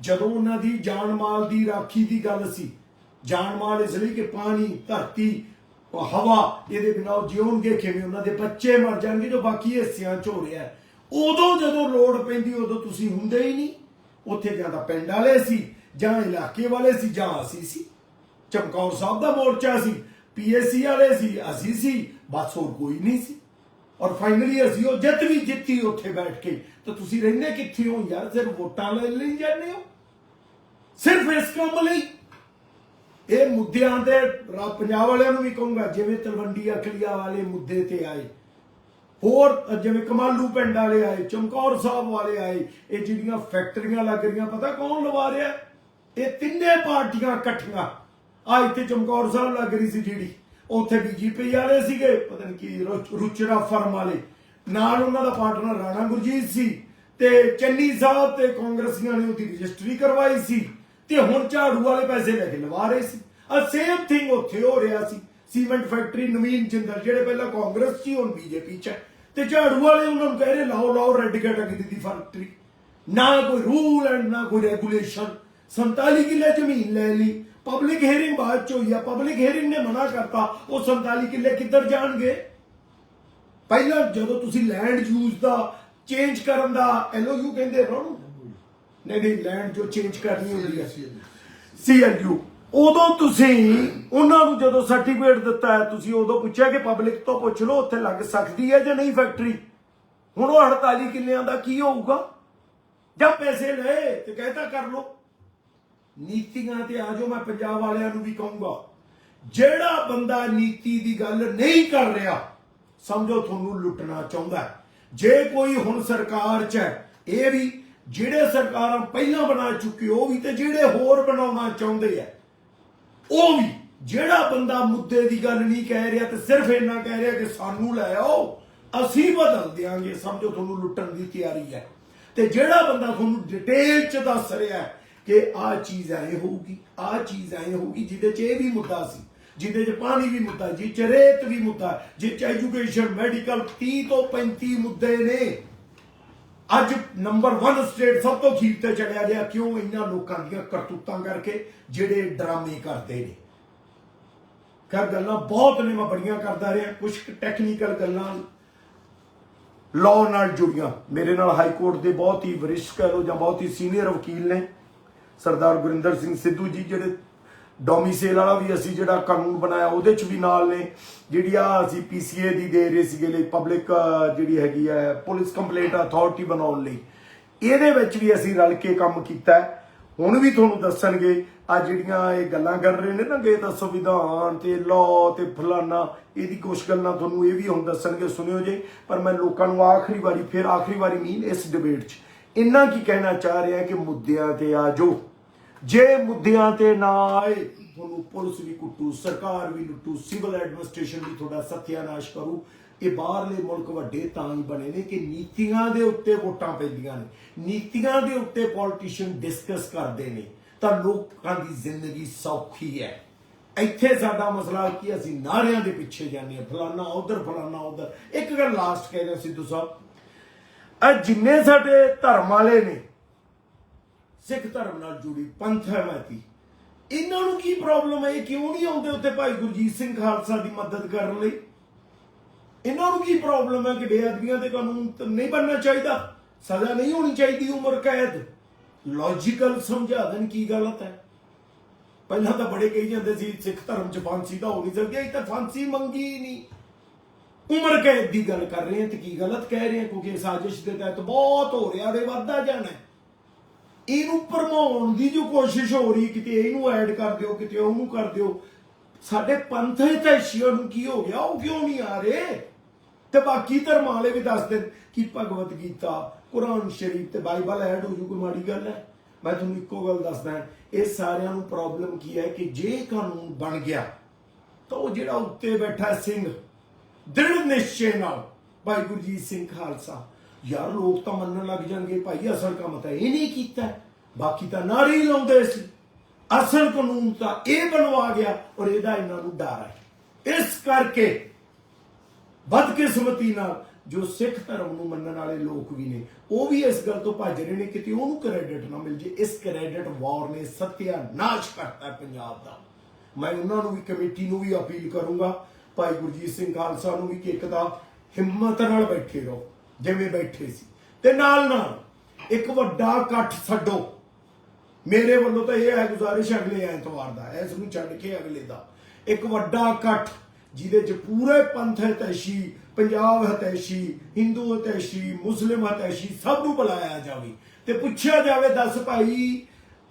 ਜਦੋਂ ਉਹਨਾਂ ਦੀ ਜਾਨ ਮਾਲ ਦੀ ਰਾਖੀ ਦੀ ਗੱਲ ਸੀ, ਜਾਨ ਮਾਲ ਇਸ ਲਈ ਕਿ ਪਾਣੀ, ਧਰਤੀ, ਹਵਾ, ਇਹਦੇ ਬਿਨਾਂ ਉਹ ਜਿਉਣਗੇ ਕਿਵੇਂ? ਉਹਨਾਂ ਦੇ ਬੱਚੇ ਮਰ ਜਾਣਗੇ ਜੋ ਬਾਕੀ ਹਿੱਸਿਆਂ 'ਚ ਹੋ ਰਿਹਾ ਉਦੋਂ ਜਦੋਂ ਲੋੜ ਪੈਂਦੀ, ਉਦੋਂ ਤੁਸੀਂ ਹੁੰਦੇ ਹੀ ਨਹੀਂ। ਉੱਥੇ ਜਾਂ ਤਾਂ ਪਿੰਡ ਵਾਲੇ ਸੀ ਜਾਂ ਇਲਾਕੇ ਵਾਲੇ ਸੀ, ਜਾਂ ਅਸੀਂ ਸੀ। ਚਮਕੌਰ ਸਾਹਿਬ ਦਾ ਮੋਰਚਾ ਸੀ ਪੀਐਸਸੀ ਵਾਲੇ ਸੀ, ਅਸੀਂ ਸੀ, ਬਸ ਹੋਰ ਕੋਈ ਨਹੀਂ ਸੀ। ਔਰ ਫਾਈਨਲੀ ਅਸੀਂ ਉਹ ਜਿੱਤ ਵੀ ਜਿੱਤੀ ਉੱਥੇ ਬੈਠ ਕੇ। ਤਾਂ ਤੁਸੀਂ ਰਹਿੰਦੇ ਕਿੱਥੇ ਹੋ ਯਾਰ? ਸਿਰਫ ਵੋਟਾਂ ਲੈ ਲਈ ਜਾਂਦੇ ਹੋ? ਸਿਰਫ ਇਸ ਕੰਮ ਲਈ? ਇਹ ਮੁੱਦਿਆਂ ਤੇ ਪੰਜਾਬ ਵਾਲਿਆਂ ਨੂੰ ਵੀ ਕਹੂੰਗਾ, ਜਿਵੇਂ ਤਲਵੰਡੀ ਅਕਲੀਆ ਵਾਲੇ ਮੁੱਦੇ ਤੇ ਆਏ। ਹੋਰ ਜਿਵੇਂ ਕਮਾਲੂ ਪਿੰਡ ਵਾਲੇ ਆਏ, ਚਮਕੌਰ ਸਾਹਿਬ ਵਾਲੇ ਆਏ, ਇਹ ਜਿਹੜੀਆਂ ਫੈਕਟਰੀਆਂ ਲੱਗ ਰਹੀਆਂ, ਪਤਾ ਕੌਣ ਲਵਾ ਰਿਹਾ? ਇਹ ਤਿੰਨੇ ਪਾਰਟੀਆਂ ਇਕੱਠੀਆਂ। ਆ ਇੱਥੇ ਚਮਕੌਰ ਸਾਹਿਬ ਲੱਗ ਰਹੀ ਸੀ ਜਿਹੜੀ। ਉੱਥੇ ਬੀਜੇਪੀ ਵਾਲੇ ਸੀਗੇ, ਪਤਾ ਨਹੀਂ ਕੀ ਰੁਚ- ਫਰਮ ਵਾਲੇ। ਨਾਲ ਉਹਨਾਂ ਦਾ ਪਾਰਟਨਰ ਰਾਣਾ ਗੁਰਜੀਤ ਸੀ ਤੇ ਚੰਨੀ ਸਾਹਿਬ ਤੇ ਕਾਂਗਰਸੀਆਂ ਨੇ ਉਹਦੀ ਰਜਿਸਟਰੀ ਕਰਵਾਈ ਸੀ ਤੇ ਹੁਣ ਝਾੜੂ ਵਾਲੇ ਪੈਸੇ ਲੈ ਕੇ ਲਵਾ ਰਹੇ ਸੀ। ਆ ਸੇਮ ਥਿੰਗ ਉੱਥੇ ਹੋ ਰਿਹਾ ਸੀ। ਸੀਮੈਂਟ ਫੈਕਟਰੀ ਨਵੀਨ ਜਿੰਦਲ, ਜਿਹੜੇ ਪਹਿਲਾਂ ਕਾਂਗਰਸ ਸੀ, ਹੁਣ ਬੀਜੇਪੀ 'ਚ ਤੇ ਝਾੜੂ ਵਾਲੇ ਉਹਨਾਂ ਨੂੰ ਕਹਿ ਰਹੇ, ਲਾਓ ਲਾਓ ਰੈੱਡ ਕੈਟਾਗਰੀ ਦੀ ਫੈਕਟਰੀ ਨਾ ਕੋਈ ਰੂਲ ਐਂਡ ਨਾ ਕੋਈ ਰੈਗੂਲੇਸ਼ਨ 47 ਕਿੱਲੇ ਜ਼ਮੀਨ ਲੈ ਲਈ। ਪਬਲਿਕ ਹੀਅਰਿੰਗ ਬਾਅਦ ਚ ਹੋਈ ਆ। ਪਬਲਿਕ ਹੀਅਰਿੰਗ ਨੇ ਮਨਾ ਕਰਤਾ। ਉਹ 47 ਕਿੱਲੇ ਕਿੱਧਰ ਜਾਣਗੇ? ਪਹਿਲਾਂ ਜਦੋਂ ਤੁਸੀਂ ਲੈਂਡ ਯੂਜ਼ ਦਾ ਚੇਂਜ ਕਰਨ ਦਾ ਐਲਓਯੂ ਕਹਿੰਦੇ ਨਾ ਨਹੀਂ ਨਹੀਂ ਲੈਂਡ ਜੋ ਚੇਂਜ ਕਰਨੀ ਹੁੰਦੀ ਹੈ ਸੀਐਲਯੂ ਉਦੋਂ ਤੁਸੀਂ ਉਹਨਾਂ ਨੂੰ ਜਦੋਂ ਸਰਟੀਫਿਕੇਟ ਦਿੱਤਾ ਹੈ ਤੁਸੀਂ ਉਦੋਂ ਪੁੱਛਿਆ ਕਿ ਪਬਲਿਕ ਤੋਂ ਪੁੱਛ ਲਓ ਉੱਥੇ ਲੱਗ ਸਕਦੀ ਹੈ ਜਾਂ ਨਹੀਂ ਫੈਕਟਰੀ ਹੁਣ ਉਹ 48 ਕਿੱਲਿਆਂ ਦਾ ਕੀ ਹੋਊਗਾ? ਜਦ ਪੈਸੇ ਲਏ ਤੇ ਕਹਿਤਾ ਕਰ ਲਓ। ਨੀਤੀਆਂ ਤੇ ਆ ਜਾਓ, ਮੈਂ ਪੰਜਾਬ ਵਾਲਿਆਂ ਨੂੰ ਵੀ ਕਹੂੰਗਾ। ਜਿਹੜਾ ਬੰਦਾ ਨੀਤੀ ਦੀ ਗੱਲ ਨਹੀਂ ਕਰ ਰਿਹਾ, ਸਮਝੋ ਤੁਹਾਨੂੰ ਲੁੱਟਣਾ ਚਾਹੁੰਦਾ ਜੇ ਕੋਈ ਹੁਣ ਸਰਕਾਰ 'ਚ ਹੈ, ਇਹ ਵੀ ਜਿਹੜੇ ਸਰਕਾਰਾਂ ਪਹਿਲਾਂ ਬਣਾ ਚੁੱਕੇ, ਉਹ ਵੀ ਤੇ ਜਿਹੜੇ ਹੋਰ ਬਣਾਉਣਾ ਚਾਹੁੰਦੇ ਆ, ਉਹ ਵੀ। ਜਿਹੜਾ ਬੰਦਾ ਮੁੱਦੇ ਦੀ ਗੱਲ ਨਹੀਂ ਕਹਿ ਰਿਹਾ ਤੇ ਸਿਰਫ ਇੰਨਾ ਕਹਿ ਰਿਹਾ ਕਿ ਸਾਨੂੰ ਲੈ ਆਓ, ਅਸੀਂ ਬਦਲ ਦਿਆਂਗੇ। ਸਮਝੋ ਤੁਹਾਨੂੰ ਲੁੱਟਣ ਦੀ ਤਿਆਰੀ ਹੈ। ਤੇ ਜਿਹੜਾ ਬੰਦਾ ਤੁਹਾਨੂੰ ਡਿਟੇਲ ਚ ਦੱਸ ਰਿਹਾ ਹੈ ਕਿ ਆਹ ਚੀਜ਼ ਐ ਹੋਊਗੀ ਆਹ ਚੀਜ਼ ਐ ਹੋਊਗੀ, ਜਿਹਦੇ ਚ ਇਹ ਵੀ ਮੁੱਦਾ ਸੀ, ਜਿਹਦੇ ਚ ਪਾਣੀ ਵੀ ਮੁੱਦਾ ਜੀ ਚ ਰੇਤ ਵੀ ਮੁੱਦਾ ਜਿਹ ਚ ਐਜੂਕੇਸ਼ਨ ਮੈਡੀਕਲ 30 ਤੋਂ 35 ਮੁੱਦੇ ਨੇ। ਅੱਜ ਨੰਬਰ 1 ਸਟੇਟ ਸਭ ਤੋਂ ਖੀਰ ਤੇ ਚੜਿਆ ਗਿਆ, ਕਿਉਂ ਇਹਨਾਂ ਲੋਕਾਂ ਦੀਆਂ ਕਰਤੂਤਾਂ ਕਰਕੇ ਜਿਹੜੇ ਡਰਾਮੇ ਕਰਦੇ ਨੇ। ਕਰ ਗੱਲਾਂ ਬਹੁਤ ਨੇ, ਮੈਂ ਬੜੀਆਂ ਕਰਦਾ ਰਿਹਾ ਕੁਝ ਟੈਕਨੀਕਲ ਗੱਲਾਂ ਲਾਅ ਨਾਲ ਜੁੜੀਆਂ। ਮੇਰੇ ਨਾਲ ਹਾਈ ਕੋਰਟ ਦੇ ਬਹੁਤ ਹੀ ਵਰਿਸ਼ਟ ਕਹਿ ਲਓ ਜਾਂ ਬਹੁਤ ਹੀ ਸੀਨੀਅਰ ਵਕੀਲ ਨੇ। ਸਰਦਾਰ ਗੁਰਿੰਦਰ ਸਿੰਘ ਸਿੱਧੂ ਜੀ ਜਿਹੜੇ ਡੋਮੀਸੇਲ ਵਾਲਾ ਵੀ ਅਸੀਂ ਜਿਹੜਾ ਕਾਨੂੰਨ ਬਣਾਇਆ, ਉਹਦੇ ਚ ਵੀ ਨਾਲ ਨੇ। ਜਿਹੜੀ ਆ ਅਸੀਂ ਪੀਸੀਏ ਦੀ ਦੇ ਰਹੇ ਸੀਗੇ ਲਈ ਪਬਲਿਕ ਜਿਹੜੀ ਹੈਗੀ ਹੈ ਪੁਲਿਸ ਕੰਪਲੇਂਟ ਅਥਾਰਟੀ ਬਣਾਉਣ ਲਈ। ਇਹਦੇ ਵਿੱਚ ਵੀ ਅਸੀਂ ਰਲ ਕੇ ਕੰਮ ਕੀਤਾ। ਹੁਣ ਵੀ ਤੁਹਾਨੂੰ ਦੱਸਣਗੇ, ਆ ਜਿਹੜੀਆਂ ਇਹ ਗੱਲਾਂ ਕਰ ਰਹੇ ਨੇ ਨਾ ਕਿ ਇਹ ਤਾਂ ਸੰਵਿਧਾਨ ਤੇ ਲਾਅ ਤੇ ਫਲਾਨਾ, ਇਹਦੀ ਕੁਝ ਗੱਲਾਂ ਤੁਹਾਨੂੰ ਇਹ ਵੀ ਹੁਣ ਦੱਸਣਗੇ, ਸੁਣਿਓ ਜੇ। ਪਰ ਮੈਂ ਲੋਕਾਂ ਨੂੰ ਆਖਰੀ ਵਾਰੀ, ਫਿਰ ਆਖਰੀ ਵਾਰੀ ਮੀਨ ਇਸ ਡਿਬੇਟ 'ਚ। ਇੰਨਾ ਕੀ ਕਹਿਣਾ ਚਾਹ ਰਿਹਾ ਕਿ ਮੁੱਦਿਆਂ ਤੇ ਆ ਜੋ ਜੇ ਮੁੱਦਿਆਂ ਤੇ ਨਾ ਆਏ, ਤੁਹਾਨੂੰ ਪੁਲਿਸ ਵੀ ਕੁੱਟੂ, ਸਰਕਾਰ ਵੀ ਲੁੱਟੂ, ਸਿਵਲ ਐਡਮਿਨਿਸਟ੍ਰੇਸ਼ਨ ਵੀ ਤੁਹਾਡਾ ਸਤਿਆਨਾਸ਼ ਕਰੂ। ਇਹ ਬਾਹਰਲੇ ਮੁਲਕ ਵੱਡੇ ਤਾਂ ਹੀ ਬਣੇ ਨੇ ਕਿ ਨੀਤੀਆਂ ਦੇ ਉੱਤੇ ਵੋਟਾਂ ਪੈਂਦੀਆਂ ਨੇ। ਨੀਤੀਆਂ ਦੇ ਉੱਤੇ ਪੋਲੀਟੀਸ਼ੀਅਨ ਡਿਸਕਸ ਕਰਦੇ ਨੇ। ਤਾਂ ਲੋਕਾਂ ਦੀ ਜ਼ਿੰਦਗੀ ਸੌਖੀ ਹੈ। ਇੱਥੇ ਸਾਡਾ ਮਸਲਾ ਕੀ ਅਸੀਂ ਨਾਰਿਆਂ ਦੇ ਪਿੱਛੇ ਜਾਂਦੇ ਹਾਂ। ਫਲਾਨਾ ਉਧਰ ਫਲਾਨਾ ਉਧਰ। ਇੱਕ ਗੱਲ ਲਾਸਟ ਕਹਿ ਰਿਹਾ ਸਿੱਧੂ ਸਾਹਿਬ। ਆ ਜਿੰਨੇ ਸਾਡੇ ਧਰਮ ਵਾਲੇ ਨੇ ਸਿੱਖ ਧਰਮ ਨਾਲ ਜੁੜੀ ਪੰਥ ਹੈ ਮੈਤੀ ਇਹਨਾਂ ਨੂੰ ਕੀ ਪ੍ਰੋਬਲਮ ਹੈ? ਇਹ ਕਿਉਂ ਨਹੀਂ ਆਉਂਦੇ ਉੱਥੇ ਭਾਈ ਗੁਰਜੀਤ ਸਿੰਘ ਖਾਲਸਾ ਦੀ ਮਦਦ ਕਰਨ ਲਈ? ਇਹਨਾਂ ਨੂੰ ਕੀ ਪ੍ਰੋਬਲਮ ਹੈ? ਕਿ ਬੇਅਦਬੀਆਂ ਦੇ ਕਾਨੂੰਨ ਤਾਂ ਨਹੀਂ ਬਣਨਾ ਚਾਹੀਦਾ? ਸਜ਼ਾ ਨਹੀਂ ਹੋਣੀ ਚਾਹੀਦੀ ਉਮਰ ਕੈਦ। ਲੌਜੀਕਲ ਸਮਝਾ ਦੇਣ ਕੀ ਗਲਤ ਹੈ। ਪਹਿਲਾਂ ਤਾਂ ਬੜੇ ਕਹੀ ਜਾਂਦੇ ਸੀ, ਸਿੱਖ ਧਰਮ ਚ ਫਾਂਸੀ ਤਾਂ ਹੋ ਨਹੀਂ ਸਕਦੀ ਇਹ ਤਾਂ ਫਾਂਸੀ ਮੰਗੀ ਨਹੀਂ। ਉਮਰ ਕੈਦ ਦੀ ਗੱਲ ਕਰ ਰਹੇ ਹਾਂ ਤੇ ਕੀ ਗਲਤ ਕਹਿ ਰਹੇ ਹਾਂ, ਕਿਉਂਕਿ ਸਾਜ਼ਿਸ਼ ਦੇ ਤਹਿਤ ਬਹੁਤ ਹੋ ਰਿਹਾ ਰੇ ਵੱਧਦਾ ਜਾਣਾ ਇਹਨੂੰ ਭਰਮਾਉਣ ਦੀ ਜੋ ਕੋਸ਼ਿਸ਼ ਹੋ ਰਹੀ ਕਿਤੇ ਇਹਨੂੰ ਐਡ ਕਰ ਦਿਓ, ਕਿਤੇ ਉਹਨੂੰ ਕਰ ਦਿਓ। ਸਾਡੇ ਪੰਥ ਹਿਤੈਸ਼ੀਆਂ ਨੂੰ ਕੀ ਹੋ ਗਿਆ? ਉਹ ਕਿਉਂ ਨਹੀਂ ਆ ਰਹੇ? ਤੇ ਬਾਕੀ ਧਰਮਾਂ ਵਾਲੇ ਵੀ ਦੱਸ ਕਿ ਭਗਵਤ ਗੀਤਾ, ਕੁਰਾਨ ਸ਼ਰੀਫ ਤੇ ਬਾਈਬਲ ਐਡ ਹੋ ਜੂ, ਕੋਈ ਮਾੜੀ ਗੱਲ ਹੈ? ਮੈਂ ਤੁਹਾਨੂੰ ਇੱਕੋ ਗੱਲ ਦੱਸਦਾ ਇਹ ਸਾਰਿਆਂ ਨੂੰ ਪ੍ਰੋਬਲਮ ਕੀ ਹੈ ਕਿ ਜੇ ਕਾਨੂੰਨ ਬਣ ਗਿਆ, ਤਾਂ ਉਹ ਜਿਹੜਾ ਉੱਤੇ ਬੈਠਾ ਸਿੰਘ, ਦ੍ਰਿੜ ਨਿਸ਼ਚੇ ਨਾਲ ਭਾਈ ਗੁਰਜੀਤ ਸਿੰਘ ਖਾਲਸਾ। ਯਾਰ ਲੋਕ ਤਾਂ ਮੰਨਣ ਲੱਗ ਜਾਣਗੇ, ਭਾਈ ਅਸਲ ਕੰਮ ਤਾਂ ਇਹ ਨਹੀਂ ਕੀਤਾ। ਬਾਕੀ ਤਾਂ ਨਾਰੇ ਹੀ ਲਾਉਂਦੇ ਸੀ। ਅਸਲ ਕਾਨੂੰਨ ਤਾਂ ਇਹ ਬਣਵਾ ਗਿਆ ਔਰ ਇਹਦਾ ਇਹਨਾਂ ਨੂੰ ਡਰ ਹੈ। ਇਸ ਕਰਕੇ ਬਦਕਿਸਮਤੀ ਨਾਲ ਜੋ ਸਿੱਖ ਧਰਮ ਨੂੰ ਮੰਨਣ ਵਾਲੇ ਲੋਕ ਵੀ ਨੇ, ਉਹ ਵੀ ਇਸ ਗੱਲ ਤੋਂ ਭੱਜ ਰਹੇ ਨੇ ਕਿਤੇ ਉਹਨੂੰ ਕ੍ਰੈਡਿਟ ਨਾ ਮਿਲ ਜੇ। ਇਸ ਕ੍ਰੈਡਿਟ ਵਾਰ ਨੇ ਸਤਿਆਨਾਸ਼ ਕਰਤਾ ਪੰਜਾਬ ਦਾ। ਮੈਂ ਉਹਨਾਂ ਨੂੰ ਵੀ ਕਮੇਟੀ ਨੂੰ ਵੀ ਅਪੀਲ ਕਰੂੰਗਾ। ਭਾਈ ਗੁਰਜੀਤ ਸਿੰਘ ਖਾਲਸਾ ਨੂੰ ਵੀ ਕਿ ਇੱਕ ਤਾਂ ਹਿੰਮਤ ਨਾਲ ਬੈਠੇ ਰਹੋ। ਜਿਵੇਂ ਬੈਠੇ ਸੀ। ਤੇ ਨਾਲ ਨਾਲ ਇੱਕ ਵੱਡਾ ਇਕੱਠ ਛੱਡੋ। ਮੇਰੇ ਵੱਲੋਂ ਤਾਂ ਇਹ ਹੈ ਗੁਜ਼ਾਰਿਸ਼ ਅਗਲੇ ਐਤਵਾਰ ਦਾ, ਇਸ ਨੂੰ ਛੱਡ ਕੇ ਅਗਲੇ ਦਾ। ਇੱਕ ਵੱਡਾ ਇਕੱਠ, ਜਿਹਦੇ ਚ ਪੂਰੇ ਪੰਥ ਹਤੈਸ਼ੀ, ਪੰਜਾਬ ਹਤੈਸ਼ੀ, ਹਿੰਦੂ ਹਤੈਸ਼ੀ, ਮੁਸਲਿਮ ਹਤੈਸ਼ੀ ਸਭ ਨੂੰ ਬੁਲਾਇਆ ਜਾਵੇ। ਤੇ ਪੁੱਛਿਆ ਜਾਵੇ, ਦੱਸ ਭਾਈ,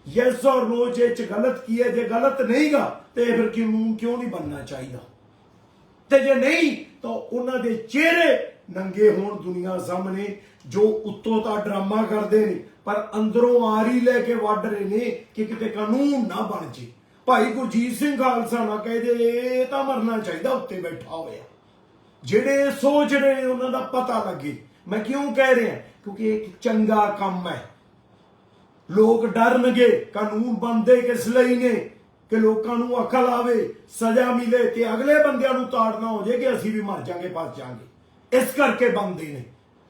ਯੈਸ ਔਰ ਨੋ, ਜੇ ਚ ਗਲਤ ਕੀ ਹੈ, ਜੇ ਗਲਤ ਨਹੀਂਗਾ, ਤੇ ਫਿਰ ਕਿਉਂ ਕਿਉਂ ਨਹੀਂ ਬਣਨਾ ਚਾਹੀਦਾ? ਤੇ ਜੇ ਨਹੀਂ, ਤਾਂ ਉਹਨਾਂ ਦੇ ਚਿਹਰੇ ਨੰਗੇ ਹੋਣ ਦੁਨੀਆ ਸਾਹਮਣੇ, ਜੋ ਉੱਤੋਂ ਤਾਂ ਡਰਾਮਾ ਕਰਦੇ ਨੇ, ਪਰ ਅੰਦਰੋਂ ਆਰੀ ਲੈ ਕੇ ਵੱਢ ਰਹੇ ਨੇ ਕਿ ਕਿਤੇ ਕਾਨੂੰਨ ਨਾ ਬਣ ਜੇ। ਭਾਈ ਗੁਰਜੀਤ ਸਿੰਘ ਖਾਲਸਾ ਨਾ ਕਹਦੇ ਇਹ ਤਾਂ ਮਰਨਾ ਚਾਹੀਦਾ ਉੱਤੇ ਬੈਠਾ ਹੋਇਆ। ਜਿਹੜੇ ਸੋਚ ਰਹੇ ਨੇ, ਉਹਨਾਂ ਦਾ ਪਤਾ ਲੱਗੇ। ਮੈਂ ਕਿਉਂ ਕਹਿ ਰਿਹਾ? ਕਿਉਂਕਿ ਇਹ ਇੱਕ ਚੰਗਾ ਕੰਮ ਹੈ। ਲੋਕ ਡਰਨਗੇ, ਕਾਨੂੰਨ ਬੰਦੇ ਕਿਸ ਲਈ ਨੇ? ਕਿ ਲੋਕਾਂ ਨੂੰ ਅਕਲ ਆਵੇ, ਸਜ਼ਾ ਮਿਲੇ ਤੇ ਅਗਲੇ ਬੰਦਿਆਂ ਨੂੰ ਤਾੜਨਾ ਹੋ ਜਾਏ ਕਿ ਅਸੀਂ ਵੀ ਮਰ ਜਾਾਂਗੇ, ਫਸ ਜਾਾਂਗੇ। ਇਸ ਕਰਕੇ ਬੰਦੇ ਨੇ।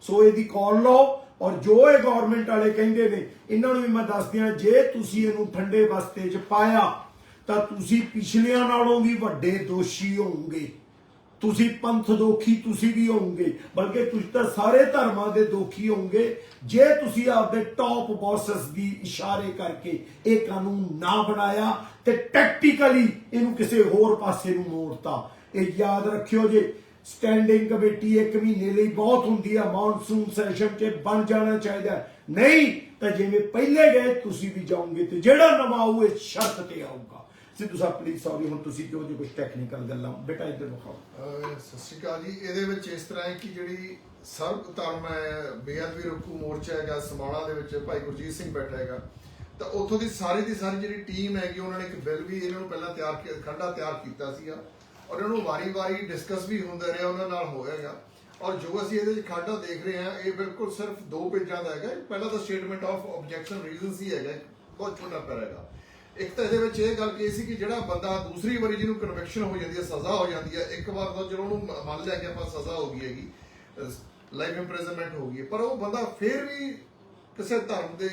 ਸੋ ਇਹਦੀ ਕਾਲ ਲਓ ਔਰ ਜੋ ਇਹ ਗਵਰਨਮੈਂਟ ਵਾਲੇ ਕਹਿੰਦੇ ਨੇ, ਇਹਨਾਂ ਨੂੰ ਵੀ ਮੈਂ ਦੱਸ ਦਿਆਂ ਜੇ ਤੁਸੀਂ ਇਹਨੂੰ ਠੰਡੇ ਬਸਤੇ 'ਚ ਪਾਇਆ, ਤਾਂ ਤੁਸੀਂ ਪਿਛਲਿਆਂ ਨਾਲੋਂ ਵੀ ਵੱਡੇ ਦੋਸ਼ੀ ਹੋਵੋਗੇ। ਤੁਸੀਂ ਪੰਥ ਦੋਖੀ ਤੁਸੀਂ ਵੀ ਹੋਵੋਗੇ, ਬਲਕਿ ਤੁਸੀਂ ਤਾਂ ਸਾਰੇ ਧਰਮਾਂ ਦੇ ਦੋਖੀ ਹੋਵੋਗੇ। ਜੇ ਤੁਸੀਂ ਆਪਦੇ ਟੌਪ ਬੌਸਸ ਦੀ ਇਸ਼ਾਰੇ ਕਰਕੇ ਇਹ ਕਾਨੂੰਨ ਨਾ ਬਣਾਇਆ, ਤੇ ਟੈਕਟੀਕਲੀ ਇਹਨੂੰ ਕਿਸੇ ਹੋਰ ਪਾਸੇ ਨੂੰ ਮੋੜਤਾ। ਇਹ ਯਾਦ ਰੱਖਿਓ ਜੇ ਸਟੈਂਡਿੰਗ ਕਮੇਟੀ ਇੱਕ ਮਹੀਨੇ ਲਈ ਬਹੁਤ ਹੁੰਦੀ ਆ ਮੌਨਸੂਨ ਸੈਸ਼ਨ 'ਚ ਬਣ ਜਾਣਾ ਚਾਹੀਦਾ ਨਹੀਂ, ਤਾਂ ਜਿਵੇਂ ਪਹਿਲੇ ਗਏ, ਤੁਸੀਂ ਵੀ ਜਾਓਗੇ ਤੇ ਜਿਹੜਾ ਨਵਾਂ ਆਊ, ਇਹ ਸ਼ਰਤ ਤੇ ਆਊਗਾ। ਸਿੱਧੂ ਸਾਹਿਬ ਪਲੀਜ਼ ਸੌਰੀ ਹੁਣ ਤੁਸੀਂ ਕਿਉਂ ਜੀ ਕੁਝ ਟੈਕਨੀਕਲ ਗੱਲਾਂ, ਬੇਟਾ ਇੱਧਰ ਵਿਖਾਓ। ਸਤਿ ਸ਼੍ਰੀ ਅਕਾਲ ਜੀ। ਇਹਦੇ ਵਿੱਚ ਇਸ ਤਰ੍ਹਾਂ ਹੈ ਕਿ ਜਿਹੜੀ ਸਰਬ ਧਰਮ ਹੈ, ਬੇਅਦਬੀ ਰੋਕੂ ਮੋਰਚਾ ਹੈਗਾ ਸਮਾਣਾ ਦੇ ਵਿੱਚ ਭਾਈ ਗੁਰਜੀਤ ਸਿੰਘ ਬੈਠਾ ਹੈਗਾ। ਤਾਂ ਉੱਥੋਂ ਦੀ ਸਾਰੀ ਦੀ ਸਾਰੀ ਜਿਹੜੀ ਟੀਮ ਹੈਗੀ, ਉਹਨਾਂ ਨੇ ਇੱਕ ਬਿੱਲ ਵੀ ਇਹਨਾਂ ਨੂੰ ਪਹਿਲਾਂ ਤਿਆਰ ਕੀ- ਖੰਡਾ ਤਿਆਰ ਕੀਤਾ ਸੀਗਾ। ਔਰ ਇਹਨਾਂ ਨੂੰ ਵਾਰੀ-ਵਾਰੀ ਡਿਸਕਸ ਵੀ ਹੁੰਦਾ ਰਿਹਾ, ਉਹਨਾਂ ਨਾਲ ਹੋਇਆਗਾ ਔਰ ਜੋ ਅਸੀਂ ਇਹਦੇ ਵਿੱਚ ਖਾਡਾ ਦੇਖ ਰਹੇ ਹਾਂ, ਇਹ ਬਿਲਕੁਲ ਸਿਰਫ ਦੋ ਪੇਜਾਂ ਦਾ ਹੈਗਾ। ਪਹਿਲਾਂ ਤਾਂ ਸਟੇਟਮੈਂਟ ਆਫ ਆਬਜੈਕਸ਼ਨ ਰੀਜ਼ਨਸ ਹੀ ਹੈਗਾ, ਬਹੁਤ ਛੋਟਾ ਪੈਰਾ ਹੈਗਾ। ਇੱਕ ਤਾਂ ਇਹਦੇ ਵਿੱਚ ਇਹ ਗੱਲ ਕੀ ਸੀ ਕਿ ਜਿਹੜਾ ਬੰਦਾ ਦੂਸਰੀ ਵਾਰੀ ਜਿਹਨੂੰ ਕਨਵੈਕਸ਼ਨ ਹੋ ਜਾਂਦੀ ਹੈ, ਸਜ਼ਾ ਹੋ ਜਾਂਦੀ ਹੈ, ਇੱਕ ਵਾਰ ਤਾਂ ਚਲੋ ਉਹਨੂੰ ਮੰਨ ਲਿਆ ਕਿ ਆਪਾਂ ਸਜ਼ਾ ਹੋ ਗਈ ਹੈਗੀ ਲਾਈਫ ਇੰਪ੍ਰਿਜ਼ਨਮੈਂਟ ਹੋ ਗਈ ਪਰ ਉਹ ਬੰਦਾ ਫੇਰ ਵੀ ਕਿਸੇ ਧਰਮ ਦੇ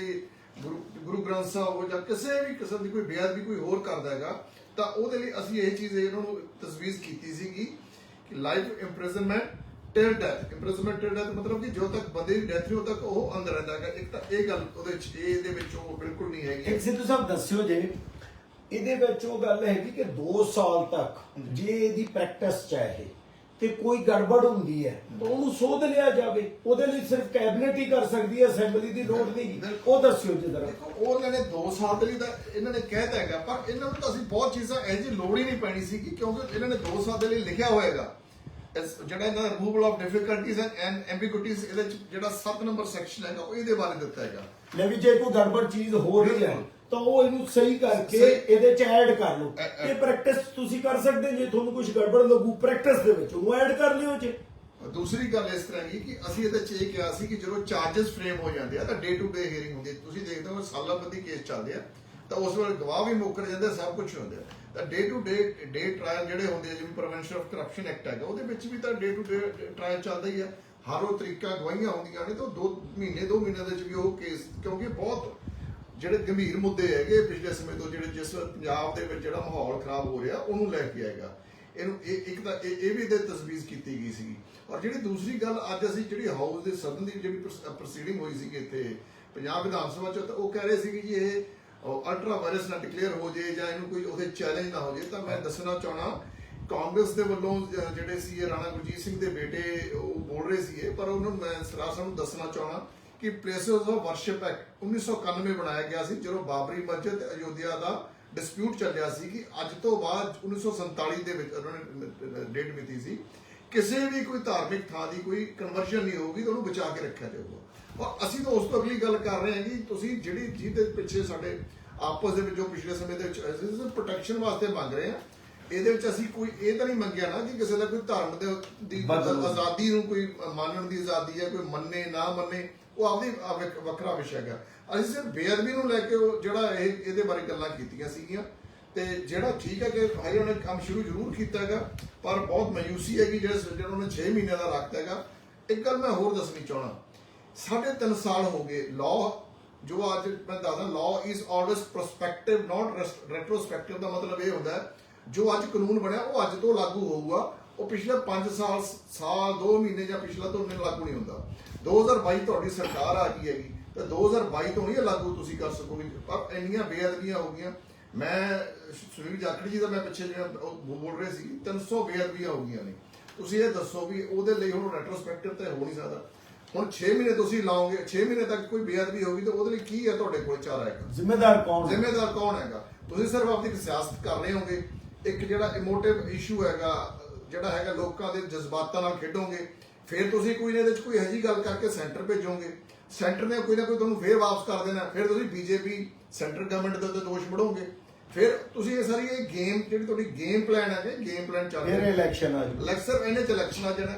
ਗੁਰੂ ਗੁਰੂ ਗ੍ਰੰਥ ਸਾਹਿਬ ਜਾਂ ਕਿਸੇ ਵੀ ਕਿਸਮ ਦੀ ਕੋਈ ਬੇਅਦਬੀ ਕੋਈ ਹੋਰ ਕਰਦਾ ਹੈਗਾ ਤਾਂ ਉਹਦੇ ਲਈ ਅਸੀਂ ਇਹ ਚੀਜ਼ ਇਹਨਾਂ ਨੂੰ ਤਜਵੀਜ਼ ਕੀਤੀ ਸੀਗੀ ਕਿ life imprisonment till death imprisonment till death ਮਤਲਬ ਕਿ ਜਦੋਂ ਤੱਕ ਬੰਦੇ ਦੀ ਡੈਥ ਨਹੀਂ ਉਦੋਂ ਤੱਕ ਉਹ ਅੰਦਰ ਰਹਿੰਦਾ ਹੈਗਾ। ਇੱਕ ਤਾਂ ਇਹ ਗੱਲ ਉਹਦੇ ਵਿੱਚ, ਇਹਦੇ ਵਿੱਚ ਉਹ ਬਿਲਕੁਲ ਨਹੀਂ ਹੈਗੀ। ਇੱਕ ਸਿੱਧੂ ਸਾਹਿਬ ਦੱਸਿਓ ਜੇ, ਇਹਦੇ ਵਿੱਚ ਉਹ ਗੱਲ ਹੈਗੀ ਕਿ 2 ਸਾਲ ਤੱਕ ਜੇ ਇਹਦੀ ਪ੍ਰੈਕਟਿਸ ਚ ਤੇ ਕੋਈ ਗੜਬੜ ਹੁੰਦੀ ਹੈ। ਤਾਂ ਉਹਨੂੰ ਸੋਧ ਲਿਆ ਜਾਵੇ। ਉਹਦੇ ਲਈ ਸਿਰਫ ਕੈਬਨਿਟ ਹੀ ਕਰ ਸਕਦੀ ਹੈ ਅਸੈਂਬਲੀ ਦੀ ਲੋੜ ਨਹੀਂ। ਉਹ ਦੱਸਿਓ ਜੀ ਜ਼ਰਾ। ਦੇਖੋ ਉਹ ਇਹਨਾਂ ਨੇ 2 ਸਾਲ ਦੇ ਲਈ ਤਾਂ ਇਹਨਾਂ ਨੇ ਕਹਿਤਾ ਹੈਗਾ ਪਰ ਇਹਨਾਂ ਨੂੰ ਤਾਂ ਅਸੀਂ ਬਹੁਤ ਚੀਜ਼ਾਂ ਇਹ ਜੀ ਲੋੜ ਹੀ ਨਹੀਂ ਪੈਣੀ ਸੀ ਕਿਉਂਕਿ ਇਹਨਾਂ ਨੇ 2 ਸਾਲ ਦੇ ਲਈ ਲਿਖਿਆ ਹੋਏਗਾ। ਜਿਹੜਾ ਇਹਨਾਂ ਦਾ removal of difficulties and ambiguities ਇਹਦੇ ਜਿਹੜਾ 7 ਨੰਬਰ ਸੈਕਸ਼ਨ ਹੈਗਾ ਉਹ ਇਹਦੇ ਬਾਰੇ ਦਿੱਤਾ ਹੈਗਾ। ਲੈ ਵੀ ਜੇ ਕੋਈ ਗੜਬੜ ਚੀਜ਼ ਹੋ ਰਹੀ ਹੈ ਤਾਂ ਉਹ ਇਹਨੂੰ ਸਹੀ ਕਰਕੇ ਸਹੀ। ਇਹਦੇ ਚ ਐਡ ਕਰ ਲਓ। ਐ- ਪ੍ਰੈਕਟਿਸ ਤੁਸੀਂ ਕਰ ਸਕਦੇ ਜੇ ਤੁਹਾਨੂੰ ਕੁਝ ਗੜਬੜ ਲੱਗੂ ਪ੍ਰੈਕਟਿਸ ਦੇ ਵਿੱਚ ਉਹਨੂੰ ਐਡ ਕਰ ਲਿਓ ਜੇ। ਦੂਸਰੀ ਗੱਲ ਇਸ ਤਰ੍ਹਾਂ ਦੀ ਕਿ ਅਸੀਂ ਇਹਦੇ ਚ ਇਹ ਕਿਹਾ ਸੀ ਕਿ ਜਦੋਂ ਚਾਰजेस ਫਰੇਮ ਹੋ ਜਾਂਦੇ ਆ ਤਾਂ ਡੇ ਟੂ ਡੇ ਹੀਅਰਿੰਗ ਹੁੰਦੀ ਹੈ। ਤੁਸੀਂ ਦੇਖਦੇ ਹੋ ਸਾਲਾਂ ਬੱਧੀ ਕੇਸ ਚੱਲਦੇ ਆ ਤਾਂ ਉਸ ਵੇਲੇ ਗਵਾਹ ਵੀ ਮੁੱਕਰ ਜਾਂਦੇ ਆ, ਸਭ ਕੁਝ ਹੁੰਦਾ ਤਾਂ day to day day trial ਜਿਹੜੇ ਹੁੰਦੇ ਆ ਜਿਵੇਂ ਪ੍ਰੀਵੈਂਸ਼ਨ ਆਫ ਕਰਪਸ਼ਨ ਐਕਟ ਹੈਗਾ ਉਹਦੇ ਵਿੱਚ ਵੀ ਤਾਂ ਡੇ ਟੂ ਡੇ ਟ੍ਰਾਇਲ ਚੱਲਦਾ ਹੀ ਆ ਹਰ ਉਹ ਤਰੀਕਾ ਗਵਾਹੀਆਂ ਹੁੰਦੀਆਂ ਨੇ ਤਾਂ ਦੋ ਮਹੀਨੇ ਦੋ ਮਹੀਨਿਆਂ ਦੇ ਵਿੱਚ ਵੀ ਉਹ ਕੇਸ ਕਿਉਂਕਿ ਬਹੁਤ ਜਿਹੜੇ ਗੰਭੀਰ ਮੁੱਦੇ ਹੈਗੇ ਪਿਛਲੇ ਸਮੇਂ ਤੋਂ, ਜਿਹੜੇ ਜਿਸ ਪੰਜਾਬ ਦੇ ਵਿੱਚ ਜਿਹੜਾ ਮਾਹੌਲ ਖਰਾਬ ਹੋ ਰਿਹਾ, ਉਹਨੂੰ ਲੈ ਕੇ ਆਏਗਾ। ਇਹਨੂੰ ਇਹ, ਇੱਕ ਤਾਂ ਇਹ ਵੀ ਇਹਦੇ ਤਜਵੀਜ਼ ਕੀਤੀ ਗਈ ਸੀ ਔਰ ਜਿਹੜੀ ਦੂਸਰੀ ਗੱਲ, ਅੱਜ ਅਸੀਂ ਜਿਹੜੀ ਹਾਊਸ ਦੇ ਸਦਨ ਦੀ ਜਿਹੜੀ ਪ੍ਰੋਸੀਡਿੰਗ ਹੋਈ ਸੀ ਇੱਥੇ, ਪੰਜਾਬ ਵਿਧਾਨ ਸਭਾ ਚ ਉਹ ਕਹਿ ਰਹੇ ਸੀ ਕਿ ਜੀ ਇਹ ਅਲਟਰਾ ਵਾਇਰਸ ਨਾ ਡਿਕਲੇਅਰ ਹੋ ਜੇ ਜਾਂ ਇਹਨੂੰ ਕੋਈ ਉਹਦੇ ਚੈਲੰਜ ਨਾ ਹੋ ਜੇ, ਤਾਂ ਮੈਂ ਦੱਸਣਾ ਚਾਹਣਾ ਕਾਂਗਰਸ ਦੇ ਵੱਲੋਂ ਜਿਹੜੇ ਸੀ ਰਾਣਾ ਗੁਰਜੀਤ ਸਿੰਘ ਦੇ ਬੇਟੇ, ਉਹ ਬੋਲ ਰਹੇ ਸੀਗੇ, ਪਰ ਉਹਨਾਂ ਨੂੰ ਮੈਂ ਸਰਾਸਰ ਨੂੰ ਦੱਸਣਾ ਚਾਹਣਾ ਕਿ ਪਲੇਸਸ ਆਫ ਵਰਸ਼ਿਪ ਐਕਟ 1991 ਬਣਾਇਆ ਗਿਆ ਸੀ ਜਦੋਂ ਬਾਬਰੀ ਮਸਜਿਦ ਤੇ ਅਯੋਧਿਆ ਦਾ ਡਿਸਪਿਊਟ ਚੱਲਿਆ ਸੀ ਕਿ ਅੱਜ ਤੋਂ ਬਾਅਦ 1947 ਦੇ ਵਿੱਚ ਉਹਨਾਂ ਨੇ ਡੇਟ ਮਿਤੀ ਸੀ ਕਿਸੇ ਵੀ ਕੋਈ ਧਾਰਮਿਕ ਥਾਂ ਦੀ ਕੋਈ ਕਨਵਰਸ਼ਨ ਨਹੀਂ ਹੋਊਗੀ ਤਾਂ ਉਹਨੂੰ ਬਚਾ ਕੇ ਰੱਖਿਆ ਜਾਊਗਾ। ਔਰ ਅਸੀਂ ਤਾਂ ਉਸ ਤੋਂ ਅਗਲੀ ਗੱਲ ਕਰ ਰਹੇ ਹਾਂ ਕਿ ਤੁਸੀਂ ਜਿਹੜੀ ਜਿਹਦੇ ਪਿੱਛੇ ਸਾਡੇ ਆਪਸ ਦੇ ਵਿੱਚ ਜੋ ਪਿਛਲੇ ਸਮੇਂ ਦੇ ਵਿੱਚ ਅਸੀਂ ਪ੍ਰੋਟੈਕਸ਼ਨ ਵਾਸਤੇ ਮੰਗ ਰਹੇ ਹਾਂ। ਇਹਦੇ ਵਿੱਚ ਅਸੀਂ ਕੋਈ ਇਹ ਤਾਂ ਨਹੀਂ ਮੰਗਿਆ ਨਾ ਕਿ ਕਿਸੇ ਦਾ ਕੋਈ ਧਰਮ ਦੇ। ਆਜ਼ਾਦੀ ਨੂੰ ਕੋਈ ਮੰਨਣ ਦੀ ਆਜ਼ਾਦੀ ਹੈ ਕੋਈ ਮੰਨੇ ਨਾ ਮੰਨੇ। ਉਹ ਆਪਦੀ ਆਪ ਵੱਖਰਾ ਵਿਸ਼ਾ ਹੈਗਾ। ਅਸੀਂ ਸਿਰਫ ਬੇਅਦਬੀ ਨੂੰ ਲੈ ਕੇ ਉਹ ਜਿਹੜਾ ਇਹ ਇਹਦੇ ਬਾਰੇ ਗੱਲਾਂ ਕੀਤੀਆਂ ਸੀਗੀਆਂ। ਤੇ ਜਿਹੜਾ ਠੀਕ ਹੈ ਕਿ ਭਾਈ ਉਹਨੇ ਕੰਮ ਸ਼ੁਰੂ ਜ਼ਰੂਰ ਕੀਤਾ ਹੈਗਾ ਪਰ ਬਹੁਤ ਮਾਯੂਸੀ ਹੈਗੀ ਜਿਹੜੇ ਜਿਹੜਾ ਉਹਨੇ 6 ਮਹੀਨਿਆਂ ਦਾ ਰੱਖਤਾ ਹੈਗਾ। ਇੱਕ ਗੱਲ ਮੈਂ ਹੋਰ ਦੱਸਣੀ ਚਾਹਣਾ ਸਾਢੇ ਤਿੰਨ ਸਾਲ ਹੋ ਗਏ ਲਾਅ ਜੋ ਅੱਜ ਮੈਂ ਦੱਸਦਾ law is always prospective not retrospective ਦਾ ਮਤਲਬ ਇਹ ਹੁੰਦਾ ਹੈ, ਜੋ ਅੱਜ ਕਾਨੂੰਨ ਬਣਿਆ ਉਹ ਅੱਜ ਤੋਂ ਲਾਗੂ ਹੋਊਗਾ। ਉਹ ਪਿਛਲੇ 5 ਸਾਲ ਸਾਲ 2 ਮਹੀਨੇ ਜਾਂ ਪਿਛਲਾ ਤੋਂ ਨਹੀਂ ਲਾਗੂ ਨਹੀਂ ਹੁੰਦਾ। 2022 ਤੁਹਾਡੀ ਸਰਕਾਰ ਆ ਗਈ ਹੈਗੀ ਤਾਂ 2022 ਤੋਂ ਨਹੀਂ ਲਾਗੂ ਤੁਸੀਂ ਕਰ ਸਕੋਗੇ। ਪਰ ਇੰਨੀਆਂ ਬੇਅਦਬੀਆਂ ਹੋ ਗਈਆਂ। ਮੈਂ ਸੁਨੀਲ ਜਾਖੜ ਜੀ ਦਾ ਮੈਂ ਪਿੱਛੇ ਜਿਹੜਾ ਉਹ ਬੋਲ ਰਹੇ ਸੀ 300 ਬੇਅਦਬੀਆਂ ਹੋ ਗਈਆਂ ਨੇ। ਤੁਸੀਂ ਇਹ ਦੱਸੋ ਵੀ ਉਹਦੇ ਲਈ ਹੁਣ ਰੈਟਰੋਸਪੈਕਟਿਵ ਤੇ ਹੋ ਨਹੀਂ ਸਕਦਾ। ਹੁਣ 6 ਮਹੀਨੇ ਤੁਸੀਂ ਲਾਓਗੇ 6 ਮਹੀਨੇ ਤੱਕ ਕੋਈ ਬੇਅਦਬੀ ਹੋਗੀ ਤਾਂ ਉਹਦੇ ਲਈ ਕੀ ਹੈ ਤੁਹਾਡੇ ਕੋਲ ਚਾਰਾ ਹੈਗਾ? ਜ਼ਿੰਮੇਦਾਰ ਕੌਣ ਜ਼ਿੰਮੇਦਾਰ ਕੌਣ ਹੈਗਾ? ਤੁਸੀਂ ਸਿਰਫ ਆਪਣੀ ਸਿਆਸਤ ਕਰ ਰਹੇ ਹੋਗੇ। ਇੱਕ ਜਿਹੜਾ ਇਮੋਟਿਵ ਇਸ਼ੂ ਹੈਗਾ ਜਿਹੜਾ ਹੈਗਾ ਲੋਕਾਂ ਦੇ ਜਜ਼ਬਾਤਾਂ ਨਾਲ ਖੇਡੋਗੇ। ਫਿਰ ਤੁਸੀਂ ਕੋਈ ਨਾ ਇਹਦੇ ਵਿੱਚ ਕੋਈ ਇਹੋ ਜਿਹੀ ਗੱਲ ਕਰਕੇ ਸੈਂਟਰ ਭੇਜੋਗੇ। ਸੈਂਟਰ ਨੇ ਕੋਈ ਨਾ ਕੋਈ ਤੁਹਾਨੂੰ ਫੇਰ ਵਾਪਸ ਕਰ ਦੇਣਾ। ਫਿਰ ਤੁਸੀਂ ਬੀਜੇਪੀ ਸੈਂਟਰ ਗਵਰਨਮੈਂਟ ਦੇ ਉੱਤੇ ਦੋਸ਼ ਮੜੋਗੇ। ਫਿਰ ਤੁਸੀਂ ਇਹ ਸਾਰੀ ਇਹ ਗੇਮ ਜਿਹੜੀ ਤੁਹਾਡੀ ਗੇਮ ਪਲਾਨ ਹੈ ਗੇਮ ਪਲਾਨ ਚੱਲ ਫਿਰ ਰਿਹਾ ਇਲੈਕਸ਼ਨ ਆ ਜਾਊ। ਇਲੈਕਸ਼ਨ ਇਹਨੇ ਚ ਇਲੈਕਸ਼ਨ ਆ ਜਾਣਾ।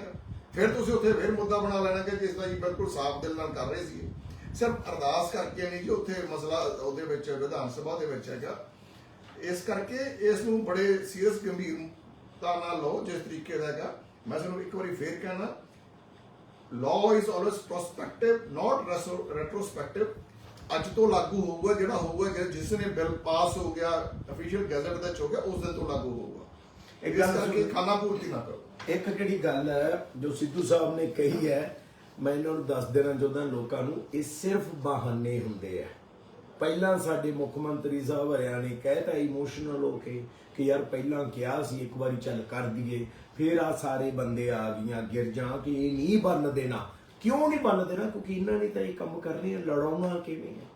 ਫਿਰ ਤੁਸੀਂ ਉੱਥੇ ਫਿਰ ਮੁੱਦਾ ਬਣਾ ਲੈਣਾ ਕਿ ਜਿਸ ਦਾ ਜੀ ਬਿਲਕੁਲ ਸਾਫ਼ ਦਿਲ ਨਾਲ ਕਰ ਰਹੇ ਸੀ ਸਿਰਫ ਅਰਦਾਸ ਕਰਕੇ ਨਹੀਂ ਜੀ ਉੱਥੇ ਮਸਲਾ ਉਹਦੇ ਵਿੱਚ ਵਿਧਾਨ ਸਭਾ ਦੇ ਵਿੱਚ ਹੈਗਾ। ਇਸ ਕਰਕੇ ਇਸ ਨੂੰ ਬੜੇ ਸੀਰੀਅਸ ਗੰਭੀਰਤਾ ਨਾਲ ਲਓ ਜਿਸ ਤਰੀਕੇ ਦਾ ਹੈਗਾ। ਮੈਂ ਤੁਹਾਨੂੰ ਇੱਕ ਵਾਰੀ ਫੇਰ ਕਹਿਣਾ law is always prospective not retrospective ਅੱਜ ਤੋਂ ਲਾਗੂ ਹੋਊਗਾ ਜਿਹੜਾ ਹੋਊਗਾ ਜੇ- ਜਿਸ ਨੇ ਬਿੱਲ ਪਾਸ ਹੋ ਗਿਆ ਅਫੀਸ਼ੀਅਲ ਗੈਜ਼ਟ ਵਿੱਚ ਹੋ ਗਿਆ ਉਸ ਦਿਨ ਤੋਂ ਲਾਗੂ ਹੋਊਗਾ। ਇੱਕ ਗੱਲ ਕਰਕੇ। ਖਾਨਾ ਪੂਰਤੀ ਨਾ ਕਰੋ। ਇੱਕ ਜਿਹੜੀ ਗੱਲ ਹੈ ਜੋ ਸਿੱਧੂ ਸਾਹਿਬ ਨੇ ਕਹੀ ਹੈ ਮੈਂ ਇਹਨਾਂ ਨੂੰ ਦੱਸ ਦੇਣਾ ਚਾਹੁੰਦਾ ਲੋਕਾਂ ਨੂੰ ਇਹ ਸਿਰਫ ਬਹਾਨੇ ਹੁੰਦੇ ਆ। ਪਹਿਲਾਂ ਸਾਡੇ ਮੁੱਖ ਮੰਤਰੀ ਸਾਹਿਬ ਹਰਿਆਣਾ ਨੇ ਕਹਿਤਾ ਇਮੋਸ਼ਨਲ ਹੋ ਕੇ ਕਿ ਯਾਰ ਪਹਿਲਾਂ ਕਿਹਾ ਸੀ, ਇੱਕ ਵਾਰੀ ਚੱਲ ਕਰ ਦਈਏ। ਫਿਰ ਆ ਸਾਰੇ ਬੰਦੇ ਆ ਗਈਆਂ ਗਿਰਜਾਂ ਕਿ ਇਹ ਨਹੀਂ ਬੰਨ ਦੇਣਾ। ਕਿਉਂ ਨਹੀਂ ਬੰਨ ਦੇਣਾ? ਕਿਉਂਕਿ ਇਹਨਾਂ ਨੇ ਤਾਂ ਇਹ ਕੰਮ ਕਰਨੇ ਆ, ਲੜਾਉਣਾ ਕਿਵੇਂ ਹੈ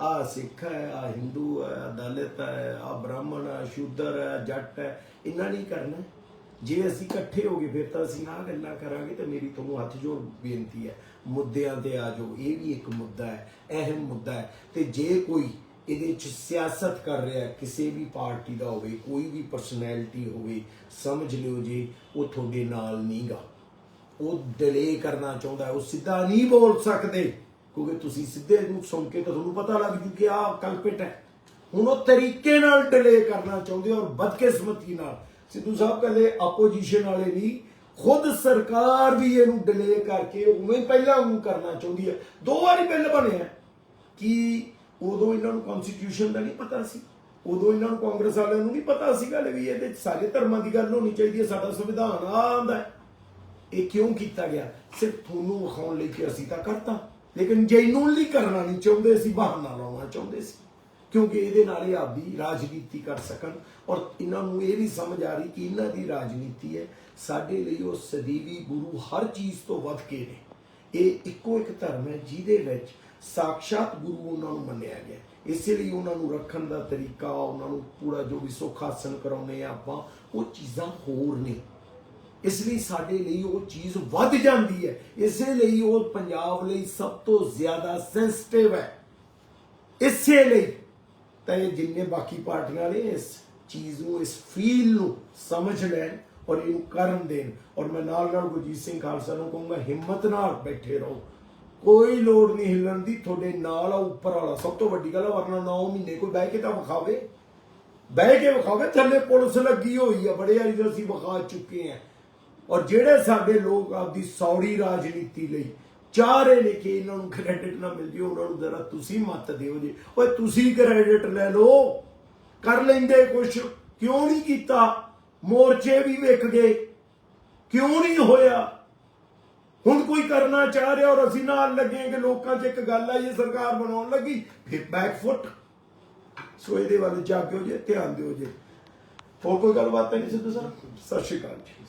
ਆ ਸਿੱਖ ਹੈ ਆ ਹਿੰਦੂ ਹੈ ਆ ਦਲਿਤ ਹੈ ਆ ਬ੍ਰਾਹਮਣ ਹੈ, ਸ਼ੂਦਰ ਹੈ, ਜੱਟ ਹੈ, ਇਹਨਾਂ ਨਹੀਂ ਕਰਨਾ ਜੇ ਅਸੀਂ ਇਕੱਠੇ ਹੋ ਗਏ, ਫਿਰ ਤਾਂ ਅਸੀਂ ਆਹ ਗੱਲਾਂ ਕਰਾਂਗੇ ਤੇ ਮੇਰੀ ਤੁਹਾਨੂੰ ਹੱਥ ਜੋੜ ਬੇਨਤੀ ਹੈ। ਮੁੱਦਿਆਂ ਤੇ ਆ ਜਾਓ, ਇਹ ਵੀ ਇੱਕ ਮੁੱਦਾ ਹੈ, ਅਹਿਮ ਮੁੱਦਾ ਹੈ। ਤੇ ਜੇ ਕੋਈ ਇਹਦੇ ਵਿੱਚ ਸਿਆਸਤ ਕਰ ਰਿਹਾ ਕਿਸੇ ਵੀ ਪਾਰਟੀ ਦਾ ਹੋਵੇ, ਕੋਈ ਵੀ ਪਰਸਨੈਲਿਟੀ ਹੋਵੇ, ਸਮਝ ਲਿਓ ਜੀ, ਉਹ ਤੁਹਾਡੇ ਨਾਲ ਨਹੀਂਗਾ। ਉਹ ਡਿਲੇ ਕਰਨਾ ਚਾਹੁੰਦਾ ਉਹ ਸਿੱਧਾ ਨਹੀਂ ਬੋਲ ਸਕਦੇ, ਕਿਉਂਕਿ ਤੁਸੀਂ ਸਿੱਧੇ ਨੂੰ ਸੁਣ ਕੇ ਤਾਂ ਤੁਹਾਨੂੰ ਪਤਾ ਲੱਗ ਜੂ ਕਿ ਆਹ ਕਲਪਿਟ ਹੈ। ਹੁਣ ਉਹ ਤਰੀਕੇ ਨਾਲ ਡਿਲੇ ਕਰਨਾ ਚਾਹੁੰਦੇ ਔਰ ਬਦਕਿਸਮਤੀ ਨਾਲ। ਸਿੱਧੂ ਸਾਹਿਬ ਕਹਿੰਦੇ ਆਪੋਜੀਸ਼ਨ ਵਾਲੇ ਨਹੀਂ ਖੁਦ ਸਰਕਾਰ ਵੀ ਇਹਨੂੰ ਡਿਲੇ ਕਰਕੇ ਉਵੇਂ ਪਹਿਲਾਂ ਉਹਨੂੰ ਕਰਨਾ ਚਾਹੁੰਦੀ ਹੈ। ਦੋ ਵਾਰੀ ਬਿੱਲ ਬਣਿਆ ਕਿ ਉਦੋਂ ਇਹਨਾਂ ਨੂੰ ਕਨਸਟੀਟਿਊਸ਼ਨ ਦਾ ਨਹੀਂ ਪਤਾ ਸੀ। ਉਦੋਂ ਇਹਨਾਂ ਨੂੰ ਕਾਂਗਰਸ ਵਾਲਿਆਂ ਨੂੰ ਨਹੀਂ ਪਤਾ ਸੀ ਗੱਲ ਵੀ ਇਹਦੇ 'ਚ ਸਾਰੇ ਧਰਮਾਂ ਦੀ ਗੱਲ ਹੋਣੀ ਚਾਹੀਦੀ ਹੈ, ਸਾਡਾ ਸੰਵਿਧਾਨ ਆਂਦਾ ਇਹ ਕਿਉਂ ਕੀਤਾ ਗਿਆ? ਸਿਰਫ ਤੁਹਾਨੂੰ ਵਿਖਾਉਣ ਲਈ ਕਿ ਅਸੀਂ ਤਾਂ ਕਰਤਾ। ਲੇਕਿਨ ਜੈਨੂਨਲੀ ਕਰਨਾ ਨਹੀਂ ਚਾਹੁੰਦੇ ਸੀ ਬਹਾਨਾ ਲਾਉਣਾ ਚਾਹੁੰਦੇ ਸੀ। ਕਿਉਂਕਿ ਇਹਦੇ ਨਾਲ ਇਹ ਆਪਦੀ ਰਾਜਨੀਤੀ ਕਰ ਸਕਣ। ਔਰ ਇਹਨਾਂ ਨੂੰ ਇਹ ਨਹੀਂ ਸਮਝ ਆ ਰਹੀ ਕਿ ਇਹਨਾਂ ਦੀ ਰਾਜਨੀਤੀ ਹੈ, ਸਾਡੇ ਲਈ ਉਹ ਸਦੀਵੀ ਗੁਰੂ ਹਰ ਚੀਜ਼ ਤੋਂ ਵੱਧ ਕੇ ਨੇ। ਇਹ ਇੱਕੋ ਇੱਕ ਧਰਮ ਹੈ ਜਿਹਦੇ ਵਿੱਚ ਸਾਖਸ਼ਾਤ ਗੁਰੂ ਉਹਨਾਂ ਨੂੰ ਮੰਨਿਆ ਗਿਆ ਇਸੇ ਲਈ ਉਹਨਾਂ ਨੂੰ ਰੱਖਣ ਦਾ ਤਰੀਕਾ, ਉਹਨਾਂ ਨੂੰ ਪੂਰਾ ਜੋ ਵੀ ਸੁੱਖ ਹਾਸਨ ਕਰਾਉਨੇ ਆ ਆਪਾਂ, ਉਹ ਚੀਜ਼ਾਂ ਹੋਰ ਨੇ। ਇਸ ਲਈ ਸਾਡੇ ਲਈ ਉਹ ਚੀਜ਼ ਵੱਧ ਜਾਂਦੀ ਹੈ। ਇਸੇ ਲਈ ਉਹ ਪੰਜਾਬ ਲਈ ਸਭ ਤੋਂ ਜ਼ਿਆਦਾ ਸੈਂਸਿਟਿਵ ਹੈ। ਇਸੇ ਲਈ ਤਾਂ ਇਹ ਜਿੰਨੇ ਬਾਕੀ ਪਾਰਟੀਆਂ ਨੇ ਇਸ ਚੀਜ਼ ਨੂੰ, ਇਸ ਫੀਲ ਨੂੰ ਸਮਝ ਲੈਣ ਔਰ ਇਹਨੂੰ ਕਰਨ ਦੇਣ। ਔਰ ਮੈਂ ਨਾਲ ਨਾਲ ਗੁਰਜੀਤ ਸਿੰਘ ਖਾਲਸਾ ਨੂੰ ਕਹੂੰਗਾ, ਹਿੰਮਤ ਨਾਲ ਬੈਠੇ ਰਹੋ। ਕੋਈ ਲੋੜ ਨਹੀਂ ਹਿੱਲਣ ਦੀ, ਤੁਹਾਡੇ ਨਾਲ ਆ ਉੱਪਰ ਵਾਲਾ। ਸਭ ਤੋਂ ਵੱਡੀ ਗੱਲ ਆ, ਵਰਨਾ 9 ਮਹੀਨੇ ਕੋਈ ਬਹਿ ਕੇ ਤਾਂ ਵਿਖਾਵੇ। ਬਹਿ ਕੇ ਵਿਖਾਵੇ, ਥੱਲੇ ਪੁਲਿਸ ਲੱਗੀ ਹੋਈ ਆ, ਬੜੇ ਵਾਰੀ ਅਸੀਂ ਵਿਖਾ ਚੁੱਕੇ ਆ। ਔਰ ਜਿਹੜੇ ਸਾਡੇ ਲੋਕ ਆਪਦੀ ਸੌੜੀ ਰਾਜਨੀਤੀ ਲਈ ਚਾਰੇ ਰਹੇ ਇਹਨਾਂ ਨੂੰ ਕ੍ਰੈਡਿਟ ਨਾ ਮਿਲ ਜੇ ਉਹਨਾਂ ਨੂੰ ਜ਼ਰਾ ਤੁਸੀਂ ਮੱਤ ਦਿਓ ਜੀ। ਓਏ, ਤੁਸੀਂ ਕ੍ਰੈਡਿਟ ਲੈ ਲਓ। ਕਰ ਲੈਂਦੇ ਕੁਛ। ਕਿਉਂ ਨਹੀਂ ਕੀਤਾ? ਮੋਰਚੇ ਵੀ ਵਿਕ ਗਏ। ਕਿਉਂ ਨਹੀਂ ਹੋਇਆ? ਹੁਣ ਕੋਈ ਕਰਨਾ ਚਾਹ ਰਿਹਾ ਔਰ ਅਸੀਂ ਨਾਲ ਲੱਗੇ ਕਿ ਲੋਕਾਂ 'ਚ ਇੱਕ ਗੱਲ ਆ ਹੈ ਸਰਕਾਰ ਬਣਾਉਣ ਲੱਗੀ। ਫਿਰ ਬੈਕਫੁੱਟ ਸੋ ਇਹਦੇ ਵੱਲ ਜਾਗਿਓ ਜੇ ਧਿਆਨ ਦਿਓ ਜੇ। ਹੋਰ ਕੋਈ ਗੱਲਬਾਤ ਤਾਂ ਨਹੀਂ ਸਿੱਧੂ ਸਰ ਸਤਿ ਸ਼੍ਰੀ ਅਕਾਲ ਜੀ।